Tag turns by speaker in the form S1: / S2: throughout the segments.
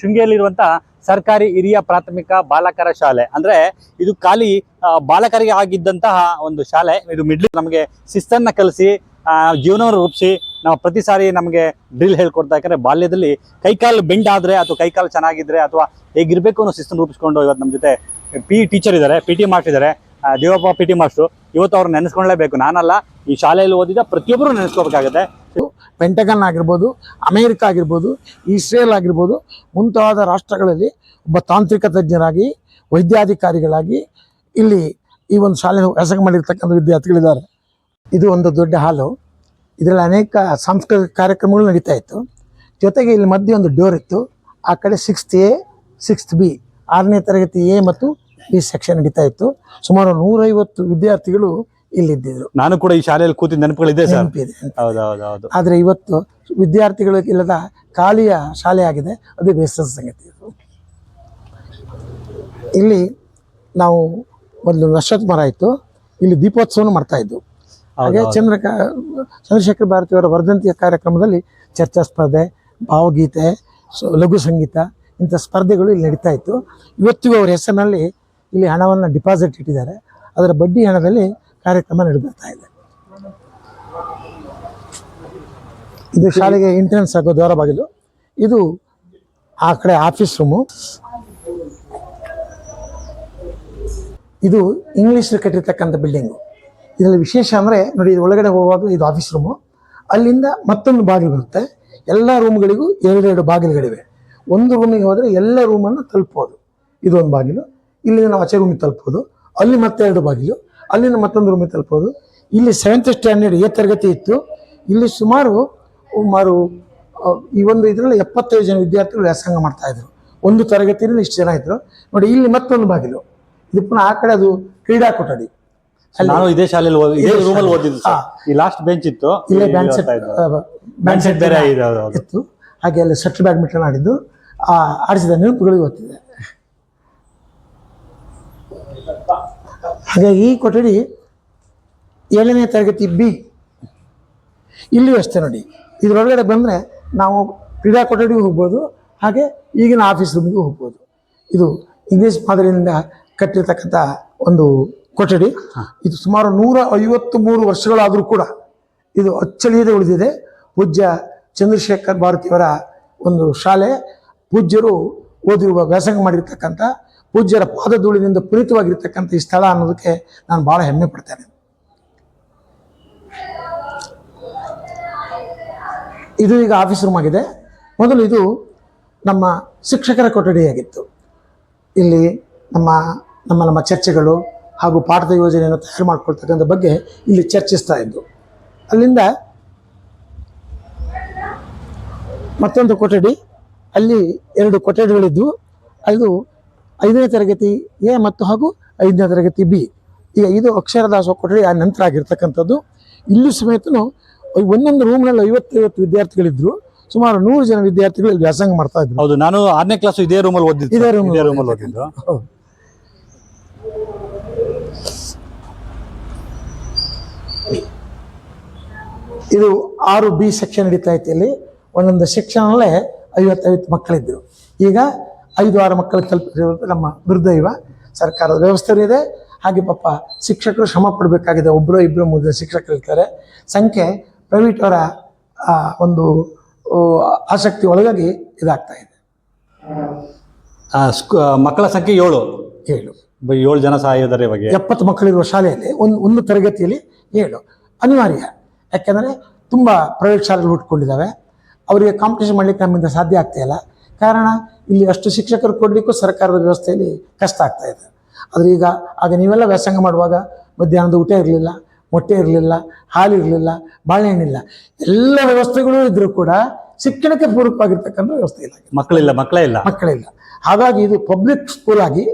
S1: ಶೃಂಗೇರಿಯಲ್ಲಿರುವಂತಹ ಸರ್ಕಾರಿ ಹಿರಿಯ ಪ್ರಾಥಮಿಕ ಬಾಲಕರ ಶಾಲೆ. ಅಂದ್ರೆ ಇದು ಖಾಲಿ ಬಾಲಕರಿಗೆ ಆಗಿದ್ದಂತಹ ಒಂದು ಶಾಲೆ. ಇದು ಮಿಡ್ಲ್ ನಮಗೆ ಶಿಸ್ತನ್ನ ಕಲಿಸಿ ಜೀವನವನ್ನು ರೂಪಿಸಿ ನಾವು ಪ್ರತಿ ಸಾರಿ ನಮಗೆ ಡ್ರಿಲ್ ಹೇಳ್ಕೊಡ್ತಾ ಯಾಕಂದ್ರೆ ಬಾಲ್ಯದಲ್ಲಿ ಕೈಕಾಲು ಬೆಂಡ್ ಆದ್ರೆ ಅಥವಾ ಕೈಕಾಲು ಚೆನ್ನಾಗಿದ್ರೆ ಅಥವಾ ಹೇಗಿರ್ಬೇಕು ಅನ್ನೋ ಶಿಸ್ತನ್ನು ರೂಪಿಸ್ಕೊಂಡು ಇವತ್ತು ನಮ್ಮ ಜೊತೆ ಪಿ ಟೀಚರ್ ಇದ್ದಾರೆ ಪಿ ಟಿ ಮಾಸ್ಟರ್ ಇದ್ದಾರೆ. ದೇವಪ್ಪ ಪಿ ಟಿ ಮಾಸ್ಟ್ರು ಇವತ್ತು ಅವ್ರು ನೆನೆಸ್ಕೊಳ್ಳೇಬೇಕು ನಾನಲ್ಲ, ಈ ಶಾಲೆಯಲ್ಲಿ ಓದಿದ ಪ್ರತಿಯೊಬ್ಬರು ನೆನೆಸ್ಕೋಬೇಕಾಗುತ್ತೆ.
S2: ಪೆಂಟಗನ್ ಆಗಿರ್ಬೋದು ಅಮೇರಿಕ ಆಗಿರ್ಬೋದು ಇಸ್ರೇಲ್ ಆಗಿರ್ಬೋದು, ಮುಂತಾದ ರಾಷ್ಟ್ರಗಳಲ್ಲಿ ಒಬ್ಬ ತಾಂತ್ರಿಕ ತಜ್ಞರಾಗಿ, ವೈದ್ಯಾಧಿಕಾರಿಗಳಾಗಿ ಇಲ್ಲಿ ಈ ಒಂದು ಶಾಲೆ ವ್ಯಾಸಂಗ ಮಾಡಿರ್ತಕ್ಕಂಥ ವಿದ್ಯಾರ್ಥಿಗಳಿದ್ದಾರೆ. ಇದು ಒಂದು ದೊಡ್ಡ ಹಾಲು. ಇದರಲ್ಲಿ ಅನೇಕ ಸಾಂಸ್ಕೃತಿಕ ಕಾರ್ಯಕ್ರಮಗಳು ನಡೀತಾ ಇತ್ತು. ಜೊತೆಗೆ ಇಲ್ಲಿ ಮಧ್ಯೆ ಒಂದು ಡೋರ್ ಇತ್ತು. ಆ ಕಡೆ ಸಿಕ್ಸ್ತ್ ಎ ಸಿಕ್ಸ್ತ್ ಬಿ ಆರನೇ ತರಗತಿ ಎ ಮತ್ತು ಬಿ ಸೆಕ್ಷನ್ ನಡೀತಾ ಇತ್ತು. ಸುಮಾರು ನೂರೈವತ್ತು ವಿದ್ಯಾರ್ಥಿಗಳು ಇಲ್ಲಿದ್ದಿದ್ರು.
S1: ನಾನು ಕೂಡ ಈ ಶಾಲೆಯಲ್ಲಿ ಕೂತಿದ್ದ ನೆನಪುಗಳಿದೆ ಸರ್.
S2: ನೆನಪಿದೆ.
S1: ಹೌದೌದೌದು.
S2: ಆದರೆ ಇವತ್ತು ವಿದ್ಯಾರ್ಥಿಗಳು ಇಲ್ಲದ ಖಾಲಿಯ ಶಾಲೆ ಆಗಿದೆ ಅದು ಬೇಸರದ ಸಂಗತಿ ಇಲ್ಲಿ ನಾವು ಮೊದಲು ನಶ್ವತ್ ಮರ ಇತ್ತು ಇಲ್ಲಿ ದೀಪೋತ್ಸವನು ಮಾಡ್ತಾ ಇದ್ವು. ಹಾಗೆ ಚಂದ್ರ ಚಂದ್ರಶೇಖರ್ ಭಾರತಿಯವರ ವರ್ಧಂತಿಯ ಕಾರ್ಯಕ್ರಮದಲ್ಲಿ ಚರ್ಚಾ ಸ್ಪರ್ಧೆ ಭಾವಗೀತೆ ಲಘು ಸಂಗೀತ ಇಂಥ ಸ್ಪರ್ಧೆಗಳು ಇಲ್ಲಿ ನಡೀತಾ ಇತ್ತು. ಇವತ್ತಿಗೂ ಅವರ ಹೆಸರಿನಲ್ಲಿ ಇಲ್ಲಿ ಹಣವನ್ನು ಡಿಪಾಸಿಟ್ ಇಟ್ಟಿದ್ದಾರೆ. ಅದರ ಬಡ್ಡಿ ಹಣದಲ್ಲಿ ಕಾರ್ಯಕ್ರಮ ನಡೆದಿರ್ತಾ ಇದೆ. ಇದು ಶಾಲೆಗೆ ಎಂಟ್ರೆನ್ಸ್ ಆಗೋ ದ್ವಾರ ಬಾಗಿಲು. ಇದು ಆ ಕಡೆ ಆಫೀಸ್ ರೂಮು ಇದು ಇಂಗ್ಲಿಷ್ ಕಟ್ಟಿರ್ತಕ್ಕಂಥ ಬಿಲ್ಡಿಂಗು ಇದರಲ್ಲಿ ವಿಶೇಷ ಅಂದರೆ ನೋಡಿ, ಇದು ಒಳಗಡೆ ಹೋಗುವಾಗ ಇದು ಆಫೀಸ್ ರೂಮು ಅಲ್ಲಿಂದ ಮತ್ತೊಂದು ಬಾಗಿಲು ಬರುತ್ತೆ. ಎಲ್ಲ ರೂಮ್ಗಳಿಗೂ ಎರಡೆರಡು ಬಾಗಿಲುಗಳಿವೆ. ಒಂದು ರೂಮಿಗೆ ಹೋದರೆ ಎಲ್ಲ ರೂಮನ್ನು ತಲುಪೋದು ಇದು ಒಂದು ಬಾಗಿಲು. ಇಲ್ಲಿಂದ ನಾವು ಆಚೆ ರೂಮಿಗೆ ತಲುಪೋದು ಅಲ್ಲಿ ಮತ್ತೆ ಎರಡು ಬಾಗಿಲು. ಅಲ್ಲಿಂದ ಮತ್ತೊಂದು ರೂಮಿಗೆ ತಲುಪೋದು. ಇಲ್ಲಿ ಸೆವೆಂತ್ ಸ್ಟ್ಯಾಂಡರ್ಡ್ ಎ ತರಗತಿ ಇತ್ತು. ಇಲ್ಲಿ ಸುಮಾರು ಸುಮಾರು ಈ ಒಂದು ಇದರಲ್ಲಿ ಎಪ್ಪತ್ತೈದು ಜನ ವಿದ್ಯಾರ್ಥಿಗಳು ವ್ಯಾಸಂಗ ಮಾಡ್ತಾ ಇದ್ರು. ಒಂದು ತರಗತಿಯಲ್ಲಿ ಇಷ್ಟು ಜನ ಇದ್ರು. ನೋಡಿ ಇಲ್ಲಿ ಮತ್ತೊಂದು ಬಾಗಿಲು. ಇದು ಪುನಃ ಆ ಕಡೆ ಅದು ಕ್ರೀಡಾ ಕೊಠಡಿ.
S1: ನಾನು ಇದೇ ಶಾಲೆಯಲ್ಲಿ ಇದೇ ರೂಮಲ್ಲಿ. ಓದಿದ್ದು. ಈ ಲಾಸ್ಟ್ ಬೆಂಚ್ ಇತ್ತು.
S2: ಇಲ್ಲೇ
S1: ಇಲ್ಲಿ
S2: ಬ್ಯಾಂಡ್ ಸೆಟ್
S1: ಬೇರೆ.
S2: ಇತ್ತು. ಹಾಗೆ ಅಲ್ಲಿ ಸೆಟ್ಲ್ ಬ್ಯಾಡ್ಮಿಂಟನ್ ಆಡಿದ್ದು ಆ ಆಡಿಸಿದ ನೆನಪುಗಳಿಗೆ ಇವತ್ತಿದೆ. ಹಾಗೆ ಈ ಕೊಠಡಿ ಏಳನೇ ತರಗತಿ ಬಿ. ಇಲ್ಲಿಯೂ ಅಷ್ಟೇ ನೋಡಿ. ಇದರೊಳಗಡೆ ಬಂದರೆ ನಾವು ಕ್ರೀಡಾ ಕೊಠಡಿಗೂ ಹೋಗ್ಬೋದು ಹಾಗೆ ಈಗಿನ ಆಫೀಸ್ ರೂಮಿಗೂ ಹೋಗ್ಬೋದು. ಇದು ಇಂಗ್ಲೀಷ್ ಮಾದರಿಯಿಂದ ಕಟ್ಟಿರ್ತಕ್ಕಂಥ ಒಂದು ಕೊಠಡಿ. ಇದು ಸುಮಾರು ನೂರ ಐವತ್ತು ಮೂರು ವರ್ಷಗಳಾದರೂ ಕೂಡ ಇದು ಅಚ್ಚಳಿಯದೆ ಉಳಿದಿದೆ. ಪೂಜ್ಯ ಚಂದ್ರಶೇಖರ್ ಭಾರತಿಯವರ ಒಂದು ಶಾಲೆ ಪೂಜ್ಯರು ಓದಿರುವ ವ್ಯಾಸಂಗ ಮಾಡಿರ್ತಕ್ಕಂಥ ಪೂಜ್ಯರ ಪಾದಧೂಳಿನಿಂದ ಪುನೀತವಾಗಿರ್ತಕ್ಕಂಥ ಈ ಸ್ಥಳ ಅನ್ನೋದಕ್ಕೆ ನಾನು ಭಾಳ ಹೆಮ್ಮೆ ಪಡ್ತೇನೆ. ಇದು ಈಗ ಆಫೀಸ್ ರೂಮ್ ಆಗಿದೆ. ಮೊದಲು ಇದು ನಮ್ಮ ಶಿಕ್ಷಕರ ಕೊಠಡಿಯಾಗಿತ್ತು. ಇಲ್ಲಿ ನಮ್ಮ ನಮ್ಮ ನಮ್ಮ ಚರ್ಚೆಗಳು ಹಾಗೂ ಪಾಠದ ಯೋಜನೆಯನ್ನು ತಯಾರು ಮಾಡಿಕೊಳ್ತಕ್ಕಂಥ ಬಗ್ಗೆ ಇಲ್ಲಿ ಚರ್ಚಿಸ್ತಾ ಇದ್ದು. ಅಲ್ಲಿಂದ ಮತ್ತೊಂದು ಕೊಠಡಿ, ಅಲ್ಲಿ ಎರಡು ಕೊಠಡಿಗಳಿದ್ವು. ಅದು ಐದನೇ ತರಗತಿ ಎ ಮತ್ತು ಹಾಗೂ ಐದನೇ ತರಗತಿ ಬಿ. ಈಗ ಇದು ಅಕ್ಷರದಾಸ ಕೊಠಡಿ ಆ ನಂತರ ಆಗಿರ್ತಕ್ಕಂಥದ್ದು. ಇಲ್ಲೂ ಸಮೇತನು ಒಂದೊಂದು ರೂಮ್ನಲ್ಲಿ ಐವತ್ತೈವತ್ತು ವಿದ್ಯಾರ್ಥಿಗಳಿದ್ರು. ಸುಮಾರು ನೂರು ಜನ ವಿದ್ಯಾರ್ಥಿಗಳು ಇಲ್ಲಿ ವ್ಯಾಸಂಗ ಮಾಡ್ತಾ ಇದ್ರು.
S1: ಹೌದು ನಾನು ಆರನೇ ಕ್ಲಾಸ್ ಇದೇ ರೂಮಲ್ಲಿ ಓದಿದ್ದು.
S2: ಇದೇ ರೂಮ್
S1: ರೂಮಲ್ಲಿ ಓದಿದ್ದು.
S2: ಇದು ಆರು ಬಿ ಸೆಕ್ಷನ್ ನಡೀತಾ ಇತ್ತು ಇಲ್ಲಿ. ಒಂದೊಂದು ಸೆಕ್ಷನಲ್ಲೇ ಐವತ್ತೈವತ್ತು ಮಕ್ಕಳಿದ್ರು. ಈಗ ಐದು ಆರು ಮಕ್ಕಳಿಗೆ ತಲುಪಿಸಿರುವಂಥ ನಮ್ಮ ದುರ್ದೈವ ಸರ್ಕಾರದ ವ್ಯವಸ್ಥೆ ಇದೆ ಹಾಗೆ ಪಾಪ ಶಿಕ್ಷಕರು ಶ್ರಮ ಪಡಬೇಕಾಗಿದೆ. ಒಬ್ಬರು ಇಬ್ಬರು ಮೂರು ಶಿಕ್ಷಕರು ಇರ್ತಾರೆ. ಸಂಖ್ಯೆ ಪ್ರೈವೇಟ್ ಅವರ ಒಂದು ಆಸಕ್ತಿ ಒಳಗಾಗಿ ಇದಾಗ್ತಾ ಇದೆ.
S1: ಸ್ಕೂ- ಮಕ್ಕಳ ಸಂಖ್ಯೆ ಏಳು.
S2: ಏಳು.
S1: ಏಳು ಜನ ಸಹ ಇದ್ದಾರೆ ಇವಾಗ
S2: ಎಪ್ಪತ್ತು ಮಕ್ಕಳಿರುವ ಶಾಲೆಯಲ್ಲಿ ಒಂದು ಒಂದು ತರಗತಿಯಲ್ಲಿ ಏಳು. ಅನಿವಾರ್ಯ. ಯಾಕೆಂದರೆ ತುಂಬ ಪ್ರೈವೇಟ್ ಶಾಲೆಗಳು ಹುಟ್ಕೊಂಡಿದ್ದಾವೆ. ಅವರಿಗೆ ಕಾಂಪಿಟೇಷನ್ ಮಾಡಲಿಕ್ಕೆ ನಮ್ಮಿಂದ ಸಾಧ್ಯ ಆಗ್ತಾಯಿಲ್ಲ ಇಲ್ಲ. ಕಾರಣ ಇಲ್ಲಿ ಅಷ್ಟು ಶಿಕ್ಷಕರು ಕೊಡಲಿಕ್ಕೂ ಸರ್ಕಾರದ ವ್ಯವಸ್ಥೆಯಲ್ಲಿ ಕಷ್ಟ ಆಗ್ತಾ ಇದೆ. ಆದರೆ ಈಗ ಆಗ ನೀವೆಲ್ಲ ವ್ಯಾಸಂಗ ಮಾಡುವಾಗ ಮಧ್ಯಾಹ್ನದ ಊಟ ಇರಲಿಲ್ಲ ಮೊಟ್ಟೆ ಇರಲಿಲ್ಲ ಹಾಲು ಇರಲಿಲ್ಲ ಬಾಳೆಹಣ್ಣಿಲ್ಲ ಎಲ್ಲ ವ್ಯವಸ್ಥೆಗಳು ಇದ್ರೂ ಕೂಡ ಶಿಕ್ಷಣಕ್ಕೆ ಪೂರಕವಾಗಿರ್ತಕ್ಕಂಥ ವ್ಯವಸ್ಥೆ ಇಲ್ಲ.
S1: ಮಕ್ಕಳಿಲ್ಲ ಮಕ್ಕಳೇ ಇಲ್ಲ.
S2: ಮಕ್ಕಳಿಲ್ಲ ಹಾಗಾಗಿ ಇದು ಪಬ್ಲಿಕ್ ಸ್ಕೂಲ್ ಆಗಿ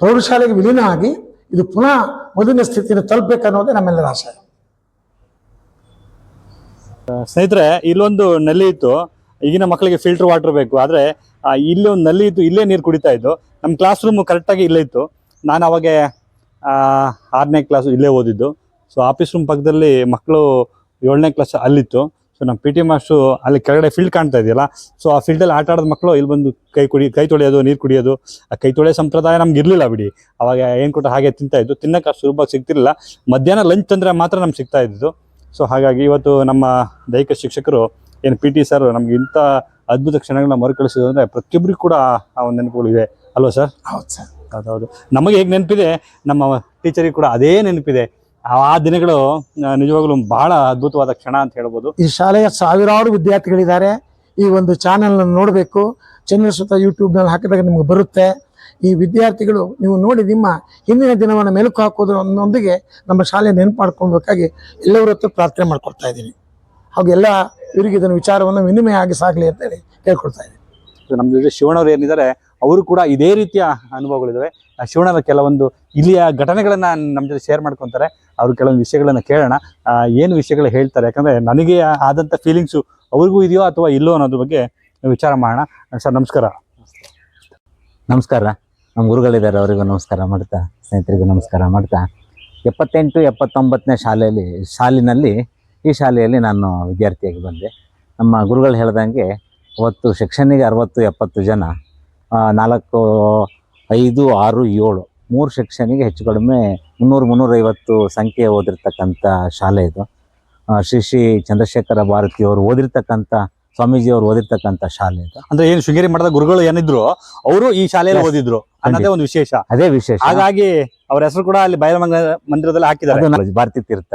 S2: ಪ್ರೌಢಶಾಲೆಗೆ ವಿಲೀನ ಆಗಿ ಇದು ಪುನಃ ಮೊದಲಿನ ಸ್ಥಿತಿಯನ್ನು ತಲುಪಬೇಕನ್ನೋದೇ ನಮ್ಮೆಲ್ಲರ ಆಶಯ.
S1: ಸ್ನೇಹಿತರೆ ಇಲ್ಲೊಂದು ನಲ್ಲಿ ಇತ್ತು. ಈಗಿನ ಮಕ್ಕಳಿಗೆ ಫಿಲ್ಟರ್ ವಾಟರ್ ಬೇಕು. ಆದ್ರೆ ಇಲ್ಲಿ ಒಂದು ನಲ್ಲಿ ಇತ್ತು ಇಲ್ಲೇ ನೀರು ಕುಡಿತಾ ಇದ್ದು ನಮ್ಮ ಕ್ಲಾಸ್ ರೂಮು ಕರೆಕ್ಟಾಗಿ ಇಲ್ಲೇ ಇತ್ತು. ನಾನು ಅವಾಗ ಆ, ಆರನೇ ಕ್ಲಾಸ್ ಇಲ್ಲೇ ಓದಿದ್ದು. ಸೊ ಆಫೀಸ್ ರೂಮ್ ಪಕ್ಕದಲ್ಲಿ ಮಕ್ಕಳು ಏಳನೇ ಕ್ಲಾಸ್ ಅಲ್ಲಿತ್ತು. ಸೊ ನಮ್ಮ ಪಿ ಟಿ ಮಾಸ್ಟ್ರು ಅಲ್ಲಿ ಕೆಳಗಡೆ ಫೀಲ್ಡ್ ಕಾಣ್ತಾ ಇದೆಯಲ್ಲ ಸೊ ಆ ಫೀಲ್ಡಲ್ಲಿ ಆಟ ಆಡೋದು ಮಕ್ಕಳು ಇಲ್ಲಿ ಬಂದು ಕೈ ಕುಡಿ ಕೈ ತೊಳೆಯೋದು ನೀರು ಕುಡಿಯೋದು ಆ ಕೈ ತೊಳೆಯೋ ಸಂಪ್ರದಾಯ ನಮ್ಗೆ ಇರಲಿಲ್ಲ ಬಿಡಿ. ಅವಾಗ ಏನು ಕೊಟ್ಟು ಹಾಗೆ ತಿಂತಾ ಇದ್ದು ತಿನ್ನಕ್ಕೆ ಅಷ್ಟು ಸುಲಭವಾಗಿ ಸಿಗ್ತಿರಲಿಲ್ಲ. ಮಧ್ಯಾಹ್ನ ಲಂಚ್ ತಂದರೆ ಮಾತ್ರ ನಮ್ಗೆ ಸಿಗ್ತಾ ಇದ್ದು ಸೊ ಹಾಗಾಗಿ ಇವತ್ತು ನಮ್ಮ ದೈಹಿಕ ಶಿಕ್ಷಕರು ಏನು ಪಿ ಟಿ ಸರ್ ನಮ್ಗೆ ಇಂಥ ಅದ್ಭುತ ಕ್ಷಣಗಳನ್ನ ಮರುಕಳಿಸಿದ್ರು ಅಂದರೆ ಪ್ರತಿಯೊಬ್ಬರಿಗೂ ಕೂಡ ಆ ಒಂದು ನೆನಪುಗಳಿವೆ ಅಲ್ವಾ ಸರ್
S2: ಹೌದು ಸರ್
S1: ಹೌದೌದು ನಮಗೆ ಹೇಗೆ ನೆನಪಿದೆ? ನಮ್ಮ ಟೀಚರಿಗೆ ಕೂಡ ಅದೇ ನೆನಪಿದೆ. ಆ ದಿನಗಳು ನಿಜವಾಗ್ಲು ಬಹಳ ಅದ್ಭುತವಾದ ಕ್ಷಣ ಅಂತ ಹೇಳ್ಬೋದು.
S2: ಈ ಶಾಲೆಯ ಸಾವಿರಾರು ವಿದ್ಯಾರ್ಥಿಗಳಿದ್ದಾರೆ. ಈ ಒಂದು ಚಾನೆಲ್ನ ನೋಡಬೇಕು. ಚಂದ್ರಸುತ ಯೂಟ್ಯೂಬ್ನಲ್ಲಿ ಹಾಕಿದಾಗ ನಿಮ್ಗೆ ಬರುತ್ತೆ. ಈ ವಿದ್ಯಾರ್ಥಿಗಳು ನೀವು ನೋಡಿ ನಿಮ್ಮ ಹಿಂದಿನ ದಿನವನ್ನು ಮೆಲುಕು ಹಾಕೋದ್ರೊಂದಿಗೆ ನಮ್ಮ ಶಾಲೆ ನೆನಪು ಮಾಡ್ಕೊಳ್ಬೇಕಾಗಿ ಎಲ್ಲರ ಹತ್ರ ಪ್ರಾರ್ಥನೆ ಮಾಡ್ಕೊಳ್ತಾ ಇದ್ದೀನಿ. ಹಾಗೆಲ್ಲ ಎಲ್ಲ ಇವರಿಗೆ ಇದನ್ನು ವಿಚಾರವನ್ನು ವಿನಿಮಯ ಆಗಿ ಸಾಗಲಿ ಅಂತೇಳಿ ಕೇಳ್ಕೊಡ್ತಾ ಇದ್ದೀನಿ.
S1: ನಮ್ಮ ಜೊತೆ ಶಿವಣ್ಣವ್ರು ಏನಿದ್ದಾರೆ ಅವರು ಕೂಡ ಇದೇ ರೀತಿಯ ಅನುಭವಗಳಿದ್ದಾವೆ ಆ ಶಿವಣ್ಣರ ಕೆಲವೊಂದು ಇಲ್ಲಿಯ ಘಟನೆಗಳನ್ನ ನಮ್ಮ ಜೊತೆ ಶೇರ್ ಮಾಡ್ಕೊತಾರೆ. ಅವರು ಕೆಲವೊಂದು ವಿಷಯಗಳನ್ನ ಕೇಳೋಣ. ಆ, ಏನು ವಿಷಯಗಳು ಹೇಳ್ತಾರೆ? ಯಾಕಂದ್ರೆ ನನಗೆ ಆದಂಥ ಫೀಲಿಂಗ್ಸು ಅವ್ರಿಗೂ ಇದೆಯೋ ಅಥವಾ ಇಲ್ಲೋ ಅನ್ನೋದ್ರ ಬಗ್ಗೆ ವಿಚಾರ ಮಾಡೋಣ. ಸರ್ ನಮಸ್ಕಾರ.
S3: ನಮಸ್ಕಾರ. ನಮ್ಮ ಗುರುಗಳಿದ್ದಾರೆ ಅವರಿಗೂ ನಮಸ್ಕಾರ ಮಾಡ್ತಾ ಸ್ನೇಹಿತರಿಗೂ ನಮಸ್ಕಾರ ಮಾಡ್ತಾ. ಎಪ್ಪತ್ತೆಂಟು ಎಪ್ಪತ್ತೊಂಬತ್ತನೇ ಶಾಲೆಯಲ್ಲಿ ಶಾಲಿನಲ್ಲಿ ಈ ಶಾಲೆಯಲ್ಲಿ ನಾನು ವಿದ್ಯಾರ್ಥಿಯಾಗಿ ಬಂದೆ. ನಮ್ಮ ಗುರುಗಳು ಹೇಳ್ದಂಗೆ ಅವತ್ತು ಸೆಕ್ಷನ್ನಿಗೆ ಅರವತ್ತು, ಎಪ್ಪತ್ತು ಜನ ನಾಲ್ಕು, ಐದು, ಆರು, ಏಳು, ಮೂರು ಸೆಕ್ಷನಿಗೆ ಹೆಚ್ಚು ಕಡಿಮೆ ಮುನ್ನೂರು, ಮುನ್ನೂರೈವತ್ತು ಸಂಖ್ಯೆ ಓದಿರ್ತಕ್ಕಂಥ ಶಾಲೆ ಇದು. ಶ್ರೀ ಶ್ರೀ ಚಂದ್ರಶೇಖರ ಭಾರತಿಯವರು ಓದಿರ್ತಕ್ಕಂಥ ಸ್ವಾಮೀಜಿಯವರು ಓದಿರ್ತಕ್ಕಂಥ ಶಾಲೆ ಅಂತ.
S1: ಅಂದ್ರೆ ಏನು ಶೃಂಗೇರಿ ಮಠದ ಗುರುಗಳು ಏನಿದ್ರು ಅವರು ಈ ಶಾಲೆಯಲ್ಲಿ ಓದಿದ್ರು. ಅನ್ನೋದೇ ಒಂದು ವಿಶೇಷ.
S3: ಅದೇ ವಿಶೇಷ.
S1: ಹಾಗಾಗಿ ಅವ್ರ ಹೆಸರು ಕೂಡ ಅಲ್ಲಿ ಬಯಲಮಂಗ ಮಂದಿರದಲ್ಲಿ ಹಾಕಿದ್ದಾರೆ.
S3: ಭಾರತೀ ತೀರ್ಥ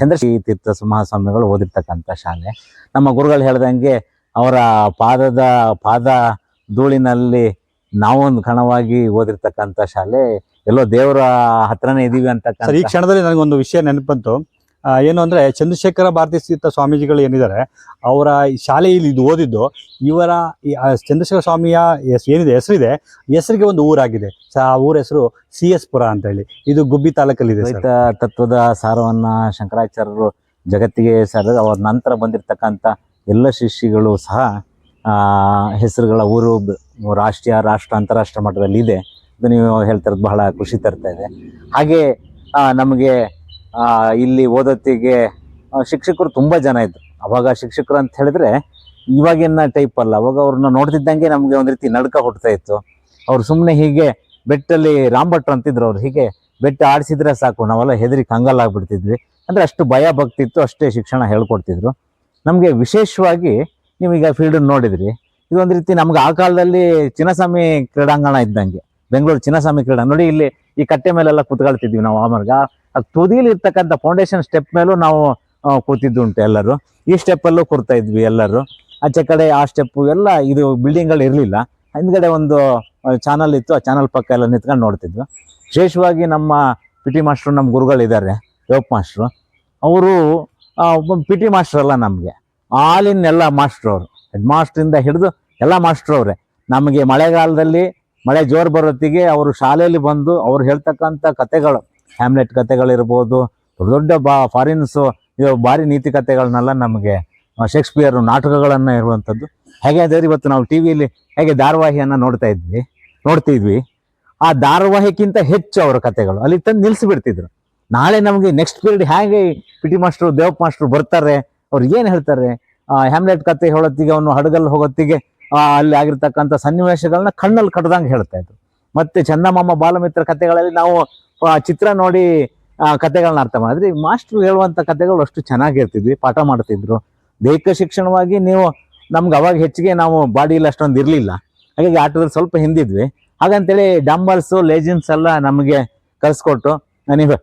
S3: ಚಂದ್ರಶ್ರೀ ತೀರ್ಥ ಮಹಾಸ್ವಾಮಿಗಳು ಓದಿರ್ತಕ್ಕಂಥ ಶಾಲೆ. ನಮ್ಮ ಗುರುಗಳು ಹೇಳ್ದಂಗೆ ಅವರ ಪಾದದ ಪಾದ ಧೂಳಿನಲ್ಲಿ ನಾವೊಂದು ಕಣವಾಗಿ ಓದಿರ್ತಕ್ಕಂಥ ಶಾಲೆ. ಎಲ್ಲೋ ದೇವರ ಹತ್ರನೇ ಇದೀವಿ
S1: ಅಂತ ಈ ಕ್ಷಣದಲ್ಲಿ ನನಗೊಂದು ವಿಷಯ ನೆನಪಂತು. ಏನು ಅಂದ್ರೆ ಚಂದ್ರಶೇಖರ ಭಾರತಿ ಸ್ವಾಮೀಜಿಗಳು ಏನಿದ್ದಾರೆ, ಅವರ ಶಾಲೆಯಲ್ಲಿ ಇದು ಓದಿದ್ದು, ಇವರ ಚಂದ್ರಶೇಖರ ಸ್ವಾಮಿಯ ಎಸ್ ಏನಿದೆ, ಹೆಸರಿದೆ, ಹೆಸರಿಗೆ ಒಂದು ಊರಾಗಿದೆ. ಆ ಊರ ಹೆಸರು ಸಿ ಎಸ್ ಪುರ ಅಂತ ಹೇಳಿ ಇದು ಗುಬ್ಬಿ ತಾಲೂಕಲ್ಲಿದೆ
S3: ಇದೆ ತತ್ವದ ಸಾರವನ್ನ ಶಂಕರಾಚಾರ್ಯರು ಜಗತ್ತಿಗೆ ಸರ್ ಅವ್ರ ನಂತರ ಬಂದಿರತಕ್ಕಂಥ ಎಲ್ಲ ಶಿಷ್ಯಗಳು ಸಹ ಹೆಸರುಗಳ ಊರು ರಾಷ್ಟ್ರೀಯ, ರಾಷ್ಟ್ರ ಅಂತಾರಾಷ್ಟ್ರ ಮಟ್ಟದಲ್ಲಿ ಇದೆ. ಅದು ನೀವು ಹೇಳ್ತಿರೋದು ಬಹಳ ಖುಷಿ ತರ್ತಾ ಇದೆ. ಹಾಗೆ ನಮಗೆ ಇಲ್ಲಿ ಓದೋತ್ತಿಗೆ ಶಿಕ್ಷಕರು ತುಂಬ ಜನ ಇದ್ರು. ಅವಾಗ ಶಿಕ್ಷಕರು ಅಂತ ಹೇಳಿದ್ರೆ ಇವಾಗಿನ ಟೈಪ್ ಅಲ್ಲ. ಅವಾಗ ಅವ್ರನ್ನ ನೋಡ್ತಿದ್ದಂಗೆ ನಮಗೆ ಒಂದು ರೀತಿ ನಡ್ಕ ಹುಡ್ತಾ ಇತ್ತು. ಅವ್ರು ಸುಮ್ಮನೆ ಹೀಗೆ ಬೆಟ್ಟಲ್ಲಿ ರಾಮ್ಭಟ್ರು ಅಂತಿದ್ರು ಅವ್ರು. ಹೀಗೆ ಬೆಟ್ಟ ಆಡಿಸಿದ್ರೆ ಸಾಕು, ನಾವೆಲ್ಲ ಹೆದರಿ ಕಂಗಲ್ಲಾಗ್ಬಿಡ್ತಿದ್ವಿ ಅಂದ್ರೆ ಅಷ್ಟು ಭಯ ಭಕ್ತಿ ಇತ್ತು, ಅಷ್ಟೇ ಶಿಕ್ಷಣ ಹೇಳ್ಕೊಡ್ತಿದ್ರು. ನಮಗೆ ವಿಶೇಷವಾಗಿ ನೀವೀಗ ಫೀಲ್ಡ್ ನೋಡಿದ್ರಿ. ಇದು ಒಂದು ರೀತಿ ನಮ್ಗೆ ಆ ಕಾಲದಲ್ಲಿ ಚಿನ್ನಸ್ವಾಮಿ ಕ್ರೀಡಾಂಗಣ ಇದ್ದಂಗೆ. ಬೆಂಗಳೂರು ಚಿನ್ನಸ್ವಾಮಿ ಕ್ರೀಡಾ ನೋಡಿ ಇಲ್ಲಿ ಈ ಕಟ್ಟೆ ಮೇಲೆಲ್ಲ ಕೂತ್ಕೊಳ್ತಿದ್ವಿ ನಾವು ಆಮೇಲೆ ಆ ತುದಿಲಿ ಇರ್ತಕ್ಕಂಥ ಫೌಂಡೇಶನ್ ಸ್ಟೆಪ್ ಮೇಲೂ ನಾವು ಕೂತಿದ್ದುಂಟು ಎಲ್ಲರೂ. ಈ ಸ್ಟೆಪ್ಪಲ್ಲೂ ಕೂರ್ತಾ ಇದ್ವಿ ಎಲ್ಲರೂ. ಆಚೆ ಕಡೆ ಆ ಸ್ಟೆಪ್ಪು ಎಲ್ಲ ಇದು ಬಿಲ್ಡಿಂಗ್ಗಳು ಇರಲಿಲ್ಲ. ಹಿಂದ್ಗಡೆ ಒಂದು ಚಾನಲ್ ಇತ್ತು. ಆ ಚಾನಲ್ ಪಕ್ಕ ಎಲ್ಲ ನಿಂತ್ಕೊಂಡು ನೋಡ್ತಿದ್ವಿ. ವಿಶೇಷವಾಗಿ ನಮ್ಮ ಪಿ ಟಿ ಮಾಸ್ಟ್ರು ನಮ್ಮ ಗುರುಗಳಿದ್ದಾರೆ ಯೋಪ್ ಮಾಸ್ಟ್ರು ಅವರು ಪಿ ಟಿ ಮಾಸ್ಟರ್ ಅಲ್ಲ ನಮಗೆ. ಆಲಿನ ಎಲ್ಲ ಮಾಸ್ಟ್ರು ಅವರು ಹೆಡ್ ಮಾಸ್ಟ್ರಿಂದ ಹಿಡಿದು ಎಲ್ಲ ಮಾಸ್ಟ್ರು ಅವರೇ. ನಮಗೆ ಮಳೆಗಾಲದಲ್ಲಿ ಮಳೆ ಜೋರು ಬರೋತ್ತಿಗೆ ಅವರು ಶಾಲೆಯಲ್ಲಿ ಬಂದು ಅವ್ರು ಹೇಳ್ತಕ್ಕಂಥ ಕತೆಗಳು ಹ್ಯಾಮ್ಲೆಟ್ ಕತೆಗಳಿರ್ಬೋದು, ದೊಡ್ಡ ದೊಡ್ಡ ಬಾ ಫಾರಿನ್ಸು ಭಾರಿ ನೀತಿ ಕಥೆಗಳನ್ನೆಲ್ಲ ನಮಗೆ ಶೇಕ್ಸ್ಪಿಯರ್ ನಾಟಕಗಳನ್ನು ಇರುವಂಥದ್ದು ಹೇಗೆ ಅಂದರೆ ಇವತ್ತು ನಾವು ಟಿ ವಿಯಲ್ಲಿ ಹೇಗೆ ಧಾರಾವಾಹಿಯನ್ನು ನೋಡ್ತಾ ಇದ್ವಿ, ನೋಡ್ತಿದ್ವಿ. ಆ ಧಾರಾವಾಹಿಕ್ಕಿಂತ ಹೆಚ್ಚು ಅವರ ಕತೆಗಳು, ಅಲ್ಲಿ ತಂದು ನಿಲ್ಲಿಸಿಬಿಡ್ತಿದ್ರು ನಾಳೆ ನಮಗೆ ನೆಕ್ಸ್ಟ್ ಪೀರಿಯಡ್ ಹೇಗೆ P T master Devappa master ಬರ್ತಾರೆ, ಅವ್ರು ಏನು ಹೇಳ್ತಾರೆ? ಹ್ಯಾಮ್ಲೆಟ್ ಕತೆ ಹೇಳೋತ್ತಿಗೆ, ಅವನು ಹಡಗಲ್ಲಿ ಹೋಗೋತ್ತಿಗೆ ಅಲ್ಲಿ ಆಗಿರ್ತಕ್ಕಂಥ ಸನ್ನಿವೇಶಗಳನ್ನ ಕಣ್ಣಲ್ಲಿ ಕಟ್ಟದಂಗೆ ಹೇಳ್ತಾ ಇದ್ರು. ಮತ್ತೆ ಚಂದಮಾಮ ಬಾಲಮಿತ್ರ ಕಥೆಗಳಲ್ಲಿ ನಾವು ಚಿತ್ರ ನೋಡಿ ಆ, ಕತೆಗಳನ್ನ ಅರ್ಥ ಮಾಡಿದ್ರಿ. ಮಾಸ್ಟ್ರು ಹೇಳುವಂಥ ಕತೆಗಳು ಅಷ್ಟು ಚೆನ್ನಾಗಿರ್ತಿದ್ವಿ ಪಾಠ ಮಾಡ್ತಿದ್ರು. ದೈಹಿಕ ಶಿಕ್ಷಣವಾಗಿ ನೀವು ನಮ್ಗೆ ಅವಾಗ ಹೆಚ್ಚಿಗೆ ನಾವು ಬಾಡಿಯಲ್ಲಿ ಅಷ್ಟೊಂದು ಇರಲಿಲ್ಲ. ಹಾಗಾಗಿ ಆಟದಲ್ಲಿ ಸ್ವಲ್ಪ ಹಿಂದಿದ್ವಿ. ಹಾಗಂತೇಳಿ ಡಂಬಲ್ಸು ಲೇಜಿನ್ಸ್ ಎಲ್ಲ ನಮಗೆ ಕಲಿಸ್ಕೊಟ್ಟು ನೀವು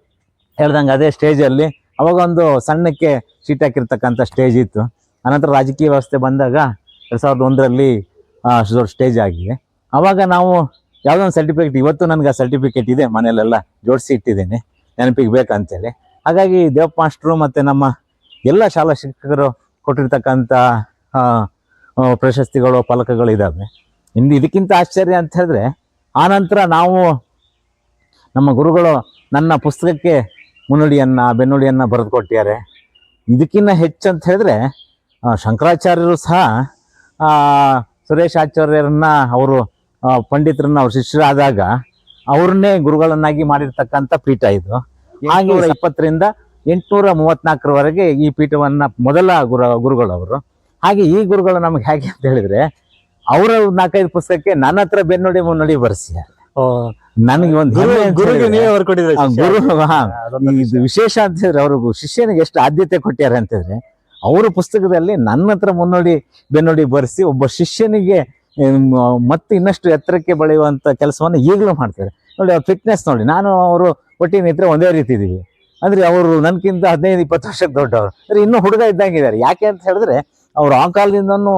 S3: ಹೇಳ್ದಂಗೆ ಅದೇ ಸ್ಟೇಜಲ್ಲಿ ಅವಾಗ ಒಂದು ಸಣ್ಣಕ್ಕೆ ಸೀಟ್ ಹಾಕಿರ್ತಕ್ಕಂಥ ಸ್ಟೇಜ್ ಇತ್ತು. ಅನಂತರ ರಾಜಕೀಯ ವ್ಯವಸ್ಥೆ ಬಂದಾಗ ಎರಡು ಸಾವಿರದ ಒಂದರಲ್ಲಿ ದೊಡ್ಡ ಸ್ಟೇಜ್ ಆಗಿದೆ. ಅವಾಗ ನಾವು ಯಾವುದೋ ಒಂದು ಸರ್ಟಿಫಿಕೇಟ್ ಇವತ್ತು ನನಗೆ ಆ ಸರ್ಟಿಫಿಕೇಟ್ ಇದೆ ಮನೇಲೆಲ್ಲ ಜೋಡಿಸಿ ಇಟ್ಟಿದ್ದೀನಿ, ನೆನಪಿಗೆ ಬೇಕಂತೇಳಿ. ಹಾಗಾಗಿ ದೇವಪ್ಪ ಮಾಸ್ಟ್ರು ಮತ್ತು ನಮ್ಮ ಎಲ್ಲ ಶಾಲಾ ಶಿಕ್ಷಕರು ಕೊಟ್ಟಿರ್ತಕ್ಕಂಥ ಪ್ರಶಸ್ತಿಗಳು, ಫಲಕಗಳು ಇದ್ದಾವೆ ಇನ್ನು ಇದಕ್ಕಿಂತ ಆಶ್ಚರ್ಯ ಅಂತ ಹೇಳಿದ್ರೆ ಆನಂತರ ನಾವು ನಮ್ಮ ಗುರುಗಳು ನನ್ನ ಪುಸ್ತಕಕ್ಕೆ ಮುನ್ನುಡಿಯನ್ನು, ಬೆನ್ನುಡಿಯನ್ನು ಬರೆದು ಕೊಟ್ಟಿದ್ದಾರೆ ಇದಕ್ಕಿಂತ ಹೆಚ್ಚು ಅಂತ ಹೇಳಿದ್ರೆ ಶಂಕರಾಚಾರ್ಯರು ಸಹ ಸುರೇಶ್ ಆಚಾರ್ಯರನ್ನ ಅವರು ಪಂಡಿತರನ್ನ ಅವ್ರ ಶಿಷ್ಯರಾದಾಗ ಅವ್ರನ್ನೇ ಗುರುಗಳನ್ನಾಗಿ ಮಾಡಿರ್ತಕ್ಕಂತ ಪೀಠ ಇದು. ಹಾಗೆ ಇಪ್ಪತ್ತರಿಂದ ಎಂಟುನೂರ ಮೂವತ್ನಾಲ್ಕರವರೆಗೆ ಈ ಪೀಠವನ್ನ ಮೊದಲ ಗುರು ಗುರುಗಳವರು. ಹಾಗೆ ಈ ಗುರುಗಳು ನಮ್ಗೆ ಹೇಗೆ ಅಂತ ಹೇಳಿದ್ರೆ ಅವರ ನಾಲ್ಕೈದು ಪುಸ್ತಕಕ್ಕೆ ನನ್ನ ಹತ್ರ ಬೆನ್ನುಡಿ ಮುನ್ನುಡಿ ಬರ್ಸಿ ನನಗೆ ಒಂದು
S1: ಗುರು
S3: ವಿಶೇಷ. ಅಂತ ಹೇಳಿದ್ರೆ ಅವರು ಶಿಷ್ಯನಿಗೆ ಎಷ್ಟು ಆದ್ಯತೆ ಕೊಟ್ಟಿದ್ದಾರೆ ಅಂತಂದ್ರೆ ಅವರ ಪುಸ್ತಕದಲ್ಲಿ ನನ್ನ ಹತ್ರ ಮುನ್ನುಡಿ ಬೆನ್ನುಡಿ ಬರೆಸಿ ಒಬ್ಬ ಶಿಷ್ಯನಿಗೆ ಮತ್ತೆ ಇನ್ನಷ್ಟು ಎತ್ತರಕ್ಕೆ ಬೆಳೆಯುವಂಥ ಕೆಲಸವನ್ನು ಈಗಲೂ ಮಾಡ್ತಾರೆ. ನೋಡಿ ಅವ್ರ ಫಿಟ್ನೆಸ್ ನೋಡಿ, ನಾನು ಅವರು ಒಟ್ಟಿನ ನಿಂತರೆ ಒಂದೇ ರೀತಿ ಇದ್ದೀವಿ ಅಂದರೆ ಅವರು ನನಗಿಂತ ಹದಿನೈದು, ಇಪ್ಪತ್ತು ವರ್ಷಕ್ಕೆ ದೊಡ್ಡವರು. ಅಂದರೆ ಇನ್ನೂ ಹುಡುಗ ಇದ್ದಂಗಿದ್ದಾರೆ ಯಾಕೆ ಅಂತ ಹೇಳಿದ್ರೆ, ಅವರು ಆ ಕಾಲದಿಂದನೂ